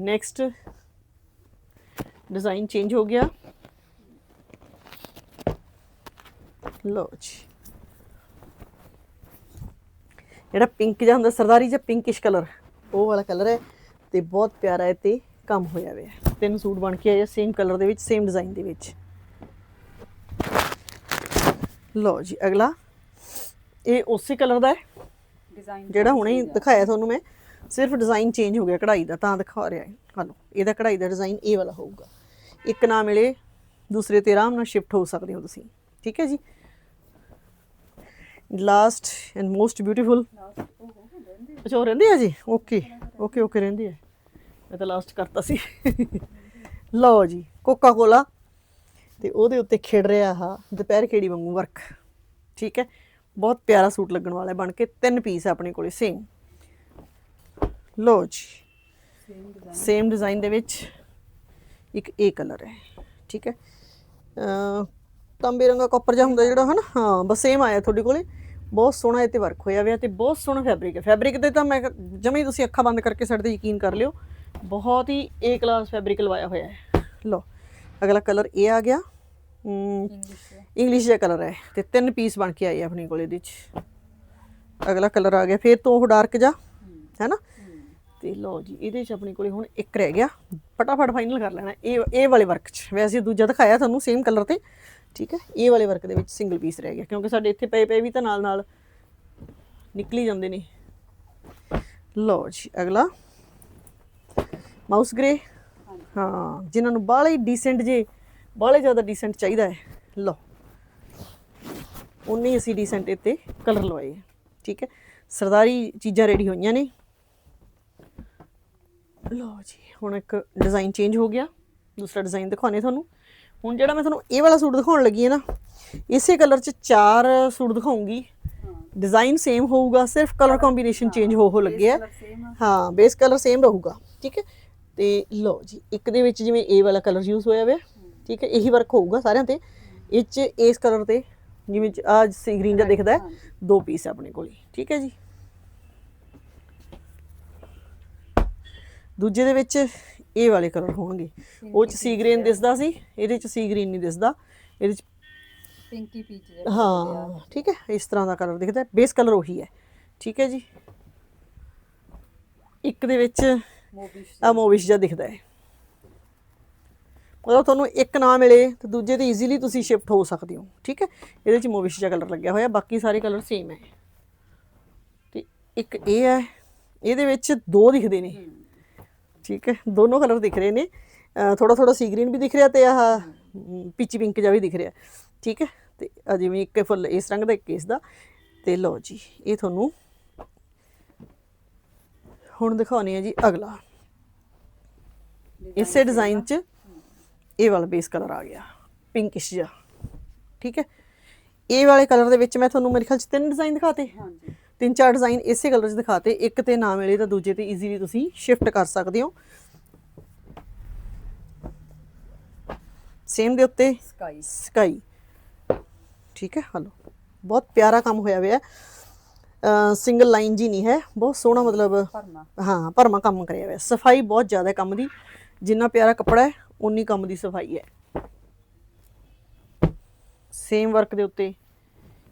ਨੈਕਸਟ ਡਿਜ਼ਾਈਨ ਚੇਂਜ ਹੋ ਗਿਆ। ਲਓ ਜੀ। ਜਿਹੜਾ ਪਿੰਕ ਜਿਹਾ ਹੁੰਦਾ, ਸਰਦਾਰੀ ਜਿਹਾ ਪਿੰਕਿਸ਼ ਕਲਰ ਉਹ ਵਾਲਾ ਕਲਰ ਹੈ ਤੇ ਬਹੁਤ ਪਿਆਰਾ ਹੈ ਤੇ ਕੰਮ ਹੋਇਆ ਹੋਇਆ ਹੈ। ਤਿੰਨ ਸੂਟ ਬਣ ਕੇ ਆਇਆ ਸੇਮ ਕਲਰ ਦੇ ਵਿੱਚ ਸੇਮ ਡਿਜ਼ਾਈਨ ਦੇ ਵਿੱਚ। ਲਓ ਜੀ, ਅਗਲਾ। ਇਹ ਉਸੇ ਕਲਰ ਦਾ ਹੈ ਡਿਜ਼ਾਈਨ ਜਿਹੜਾ ਹੁਣੇ ਹੀ ਦਿਖਾਇਆ ਤੁਹਾਨੂੰ ਮੈਂ। ਸਿਰਫ ਡਿਜ਼ਾਈਨ ਚੇਂਜ ਹੋ ਗਿਆ ਕਢਾਈ ਦਾ ਤਾਂ ਦਿਖਾ ਰਿਹਾ ਹੈ। ਹਲੋ ਇਹਦਾ ਕਢਾਈ ਦਾ ਡਿਜ਼ਾਈਨ ਇਹ ਵਾਲਾ ਹੋਊਗਾ। ਇੱਕ ਨਾ ਮਿਲੇ ਦੂਸਰੇ ਤੇ ਆਰਾਮ ਨਾਲ ਸ਼ਿਫਟ ਹੋ ਸਕਦੇ ਹੋ ਤੁਸੀਂ। ਠੀਕ ਹੈ ਜੀ? ਲਾਸਟ ਐਂਡ ਮੋਸਟ ਬਿਊਟੀਫੁਲ ਅੱਛਾ ਉਹ ਰਹਿੰਦੇ ਆ ਜੀ? ਓਕੇ ਓਕੇ ਓਕੇ ਰਹਿੰਦੇ ਆ। ਮੈਂ ਤਾਂ ਲਾਸਟ ਕਰਤਾ ਸੀ। ਲਓ ਜੀ ਕੋਕਾ ਕੋਲਾ ਤੇ ਉਹਦੇ ਉੱਤੇ ਖਿੜ ਰਿਹਾ ਆ ਦੁਪਹਿਰ ਖੇੜੀ ਵਾਂਗੂ ਵਰਕ ਠੀਕ ਹੈ? ਬਹੁਤ ਪਿਆਰਾ ਸੂਟ ਲੱਗਣ ਵਾਲਾ ਹੈ, ਬਣ ਕੇ ਤਿੰਨ ਪੀਸ ਆਪਣੇ ਕੋਲੇ ਸੇਮ ਲਓ ਜੀ ਸੇਮ ਡਿਜ਼ਾਈਨ ਦੇ ਵਿੱਚ ਇੱਕ ਇਹ ਕਲਰ ਹੈ, ਠੀਕ ਹੈ? ਤਾਂਬੇ ਰੰਗਾ ਕਾਪਰ ਜਿਹਾ ਹੁੰਦਾ ਜਿਹੜਾ, ਹਨਾ? ਹਾਂ, ਬਸ ਸੇਮ ਆਇਆ ਤੁਹਾਡੇ ਕੋਲੇ। ਬਹੁਤ ਸੋਹਣਾ ਇਹ ਤੇ ਵਰਕ ਹੋਇਆ ਹੋਇਆ ਤੇ ਬਹੁਤ ਸੋਹਣਾ ਫੈਬਰਿਕ ਹੈ। ਫੈਬਰਿਕ ਤੇ ਤਾਂ ਮੈਂ ਜਮੇ ਤੁਸੀਂ ਅੱਖਾਂ ਬੰਦ ਕਰਕੇ ਸਾਡੇ ਤੇ ਯਕੀਨ ਕਰ ਲਿਓ। ਬਹੁਤ ਹੀ ਏ ਕਲਾਸ ਫੈਬਰਿਕ ਲਵਾਇਆ ਹੋਇਆ ਹੈ। ਲਓ, ਅਗਲਾ ਕਲਰ ਇਹ ਆ ਗਿਆ। ਇੰਗਲਿਸ਼ ਜਿਹਾ ਕਲਰ ਹੈ ਤੇ ਤਿੰਨ ਪੀਸ ਬਣ ਕੇ ਆਏ ਆਪਣੇ ਕੋਲੇ ਇਹਦੇ ਚ। ਅਗਲਾ ਕਲਰ ਆ ਗਿਆ ਫਿਰ ਤੋਂ ਉਹ ਡਾਰਕ ਜਾ ਹੈ ਨਾ ਤੇ ਲਓ ਜੀ ਇਹਦੇ ਚ ਆਪਣੇ ਕੋਲੇ ਹੁਣ ਇੱਕ ਰਹਿ ਗਿਆ। ਫਟਾਫਟ ਫਾਈਨਲ ਕਰ ਲੈਣਾ ਇਹ ਇਹ ਵਾਲੇ ਵਰਕ ਚ। ਵੈਸੇ ਦੂਜਾ ਦਿਖਾਇਆ ਤੁਹਾਨੂੰ ਸੇਮ ਕਲਰ ਤੇ ਠੀਕ ਹੈ? ਇਹ ਵਾਲੇ ਵਰਕ ਦੇ ਵਿੱਚ ਸਿੰਗਲ ਪੀਸ ਰਹਿ ਗਿਆ ਕਿਉਂਕਿ ਸਾਡੇ ਇੱਥੇ ਪਏ ਪਏ ਵੀ ਤਾਂ ਨਾਲ ਨਾਲ ਨਿਕਲੀ ਜਾਂਦੇ ਨੇ। ਲਓ ਜੀ ਅਗਲਾ। ਮਾਊਸ ਗ੍ਰੇ ਹਾਂ ਜਿਨ੍ਹਾਂ ਨੂੰ ਬਾਹਲੇ ਡੀਸੈਂਟ ਜੇ ਬਾਹਲੇ ਜ਼ਿਆਦਾ ਡੀਸੈਂਟ ਚਾਹੀਦਾ ਹੈ। ਲਓ। ਉਨੇ ਅਸੀਂ ਡੀਸੈਂਟ ਇੱਥੇ ਕਲਰ ਲਵਾਏ। ਠੀਕ ਹੈ। ਸਰਦਾਰੀ ਚੀਜ਼ਾਂ ਰੈਡੀ ਹੋਈਆਂ ਨੇ। ਲਓ ਜੀ ਹੁਣ ਇੱਕ ਡਿਜ਼ਾਈਨ ਚੇਂਜ ਹੋ ਗਿਆ। ਦੂਸਰਾ ਡਿਜ਼ਾਈਨ ਦਿਖਾਉਣੇ ਤੁਹਾਨੂੰ। ਹੁਣ ਜਿਹੜਾ ਮੈਂ ਤੁਹਾਨੂੰ ਇਹ ਵਾਲਾ ਸੂਟ ਦਿਖਾਉਣ ਲੱਗੀ ਹੈ ਨਾ ਇਸੇ ਕਲਰ 'ਚ ਚਾਰ ਸੂਟ ਦਿਖਾਉਂਗੀ। ਡਿਜ਼ਾਈਨ ਸੇਮ ਹੋਊਗਾ ਸਿਰਫ ਕਲਰ ਕੰਬੀਨੇਸ਼ਨ ਚੇਂਜ ਹੋ ਹੋ ਲੱਗਿਆ ਹਾਂ ਬੇਸ ਕਲਰ ਸੇਮ ਰਹੂਗਾ। ਠੀਕ ਹੈ। ਤੇ ਲਓ ਜੀ ਇੱਕ ਦੇ ਵਿੱਚ ਜਿਵੇਂ ਇਹ ਵਾਲਾ ਕਲਰ ਯੂਜ਼ ਹੋਇਆ ਹੋਇਆ। ਠੀਕ ਹੈ ਇਹੀ ਵਰਕ ਹੋਊਗਾ ਸਾਰਿਆਂ ਤੇ। ਇਹ 'ਚ ਇਸ ਕਲਰ ਤੇ ਜਿਵੇਂ ਆ ਸੀ ਗ੍ਰੀਨ ਜਿਹਾ ਦਿਖਦਾ ਹੈ ਦੋ ਪੀਸ ਆਪਣੇ ਕੋਲ ਠੀਕ ਹੈ ਜੀ। ਦੂਜੇ ਦੇ ਵਿੱਚ ਇਹ ਵਾਲੇ ਕਲਰ ਹੋਣਗੇ। ਉਹ ਚ ਸੀ ਗ੍ਰੀਨ ਦਿਸਦਾ ਸੀ ਇਹਦੇ ਚ ਸੀ ਗ੍ਰੀਨ ਨਹੀਂ ਦਿਸਦਾ। ਇਹਦੇ ਚ ਪਿੰਕੀ ਪੀਚ ਜਿਹੜਾ ਹਾਂ ਠੀਕ ਹੈ ਇਸ ਤਰ੍ਹਾਂ ਦਾ ਕਲਰ ਦਿਖਦਾ ਬੇਸ ਕਲਰ ਉਹੀ ਹੈ। ਠੀਕ ਹੈ ਜੀ। ਇੱਕ ਦੇ ਵਿੱਚ ਆ ਮੋਵਿਸ਼ ਜਿਹਾ ਦਿਖਦਾ ਹੈ। ਮਤਲਬ ਤੁਹਾਨੂੰ ਇੱਕ ਨਾ ਮਿਲੇ ਤੇ ਦੂਜੇ ਤੇ ਈਜ਼ੀਲੀ ਤੁਸੀਂ ਸ਼ਿਫਟ ਹੋ ਸਕਦੇ ਹੋ, ਠੀਕ ਹੈ? ਇਹਦੇ ਚ ਮੋਵਿਸ਼ ਜਿਹਾ ਕਲਰ ਲੱਗਿਆ ਹੋਇਆ, ਬਾਕੀ ਸਾਰੇ ਕਲਰ ਸੇਮ ਹੈ। ਤੇ ਇੱਕ ਇਹ ਹੈ, ਇਹਦੇ ਵਿੱਚ ਦੋ ਦਿਖਦੇ ਨੇ। ਠੀਕ ਹੈ? ਦੋਨੋਂ ਕਲਰ ਦਿਖ ਰਹੇ ਨੇ। ਥੋੜਾ ਥੋੜਾ ਸੀ ਗ੍ਰੀਨ ਵੀ ਦਿਖ ਰਿਹਾ ਤੇ ਆਹ ਪਿੱਚੀ ਪਿੰਕ ਜਿਹਾ ਵੀ ਦਿਖ ਰਿਹਾ। ਠੀਕ ਹੈ? ਤੇ ਆ ਜਿਵੇਂ ਇੱਕ ਫੁੱਲ ਇਸ ਰੰਗ ਦਾ, ਇੱਕ ਇਸ ਦਾ। ਤੇ ਲਓ ਜੀ, ਇਹ ਤੁਹਾਨੂੰ ਹੁਣ ਦਿਖਾਉਣੀ ਹੈ ਜੀ ਅਗਲਾ। ਇਸੇ ਡਿਜ਼ਾਈਨ 'ਚ ਇਹ ਵਾਲਾ ਬੇਸ ਕਲਰ ਆ ਗਿਆ ਪਿੰਕਿਸ਼ ਜਿਹਾ ਠੀਕ ਹੈ? ਇਹ ਵਾਲੇ ਕਲਰ ਦੇ ਵਿੱਚ ਮੈਂ ਤੁਹਾਨੂੰ ਮੇਰੇ ਖਿਆਲ 'ਚ ਤਿੰਨ ਡਿਜ਼ਾਈਨ ਦਿਖਾਤੇ। ਹਾਂਜੀ। ਤਿੰਨ ਚਾਰ ਡਿਜ਼ਾਈਨ ਇਸੇ ਕਲਰ 'ਚ ਦਿਖਾਤੇ ਇੱਕ ਤੇ ਨਾ ਮਿਲੇ ਤਾਂ ਦੂਜੇ ਤੇ ਈਜ਼ੀਲੀ ਤੁਸੀਂ ਸ਼ਿਫਟ ਕਰ ਸਕਦੇ ਹੋ। ਸੇਮ ਦੇ ਉੱਤੇ ਸਕਾਈ ਸਕਾਈ ਠੀਕ ਹੈ? ਹਲੋ ਬਹੁਤ ਪਿਆਰਾ ਕੰਮ ਹੋਇਆ ਹੋਇਆ ਸਿੰਗਲ ਲਾਈਨ ਜੀ ਨਹੀਂ ਹੈ ਬਹੁਤ ਸੋਹਣਾ ਮਤਲਬ ਹਾਂ ਭਰਮਾ ਕੰਮ ਕਰਿਆ ਹੋਇਆ ਸਫ਼ਾਈ ਬਹੁਤ ਜ਼ਿਆਦਾ ਕੰਮ ਦੀ। ਜਿੰਨਾ ਪਿਆਰਾ ਕੱਪੜਾ ਹੈ ਉਨੀ ਕੰਮ ਦੀ ਸਫ਼ਾਈ ਹੈ। ਸੇਮ ਵਰਕ ਦੇ ਉੱਤੇ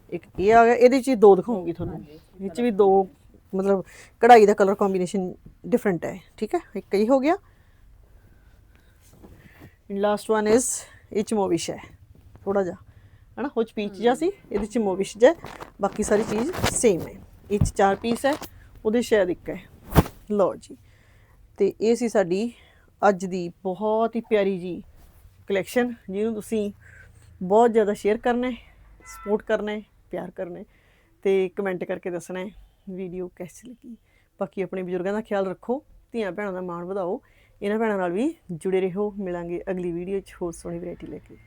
ਇੱਕ ਇਹ ਆ ਗਿਆ, ਇਹਦੇ ਚ ਦੋ ਦਿਖਾਉਂਗੀ ਤੁਹਾਨੂੰ। ਇਹ ਚ ਵੀ ਦੋ, ਮਤਲਬ ਕਢਾਈ ਦਾ ਕਲਰ ਕੰਬੀਨੇਸ਼ਨ ਡਿਫਰੈਂਟ ਹੈ, ਠੀਕ ਹੈ? ਇੱਕ ਇਹ ਹੋ ਗਿਆ। ਲਾਸਟ ਵਨ ਇਜ਼ ਇਹ ਚ ਮੋਵਿਸ਼ ਹੈ ਥੋੜਾ ਜਿਹਾ, ਹਨਾ? ਉਹ ਚ ਪੀਚ ਜਿਹਾ ਸੀ, ਇਹਦੇ ਚ ਮੋਵਿਸ਼ ਜਿਹਾ ਬਾਕੀ ਸਾਰੀ ਚੀਜ਼ ਸੇਮ ਹੈ। ਇਹ ਚ ਚਾਰ ਪੀਸ ਹੈ, ਉਹਦੇ ਸ਼ਾਇਦ ਇੱਕ ਹੈ। ਲਓ ਜੀ, ਤੇ ਇਹ ਸੀ ਸਾਡੀ ਅੱਜ ਦੀ ਬਹੁਤ ਹੀ ਪਿਆਰੀ ਜੀ ਕਲੈਕਸ਼ਨ ਜਿਹਨੂੰ ਤੁਸੀਂ ਬਹੁਤ ਜ਼ਿਆਦਾ ਸ਼ੇਅਰ ਕਰਨਾ ਹੈ ਸਪੋਰਟ ਕਰਨਾ ਹੈ, ਪਿਆਰ ਕਰਨਾ ਹੈ ਤੇ ਕਮੈਂਟ ਕਰਕੇ ਦੱਸਣਾ ਹੈ ਵੀਡੀਓ ਕੈਸੀ ਲੱਗੀ। ਬਾਕੀ ਆਪਣੇ ਬਜ਼ੁਰਗਾਂ ਦਾ ਖਿਆਲ ਰੱਖੋ, ਧੀਆਂ ਭੈਣਾਂ ਦਾ ਮਾਣ ਵਧਾਓ, ਇਹਨਾਂ ਭੈਣਾਂ ਨਾਲ ਵੀ ਜੁੜੇ ਰਹੋ, ਮਿਲਾਂਗੇ ਅਗਲੀ ਵੀਡੀਓ 'ਚ ਹੋਰ ਸੋਹਣੀ ਵੈਰਾਈਟੀ ਲੈ ਕੇ।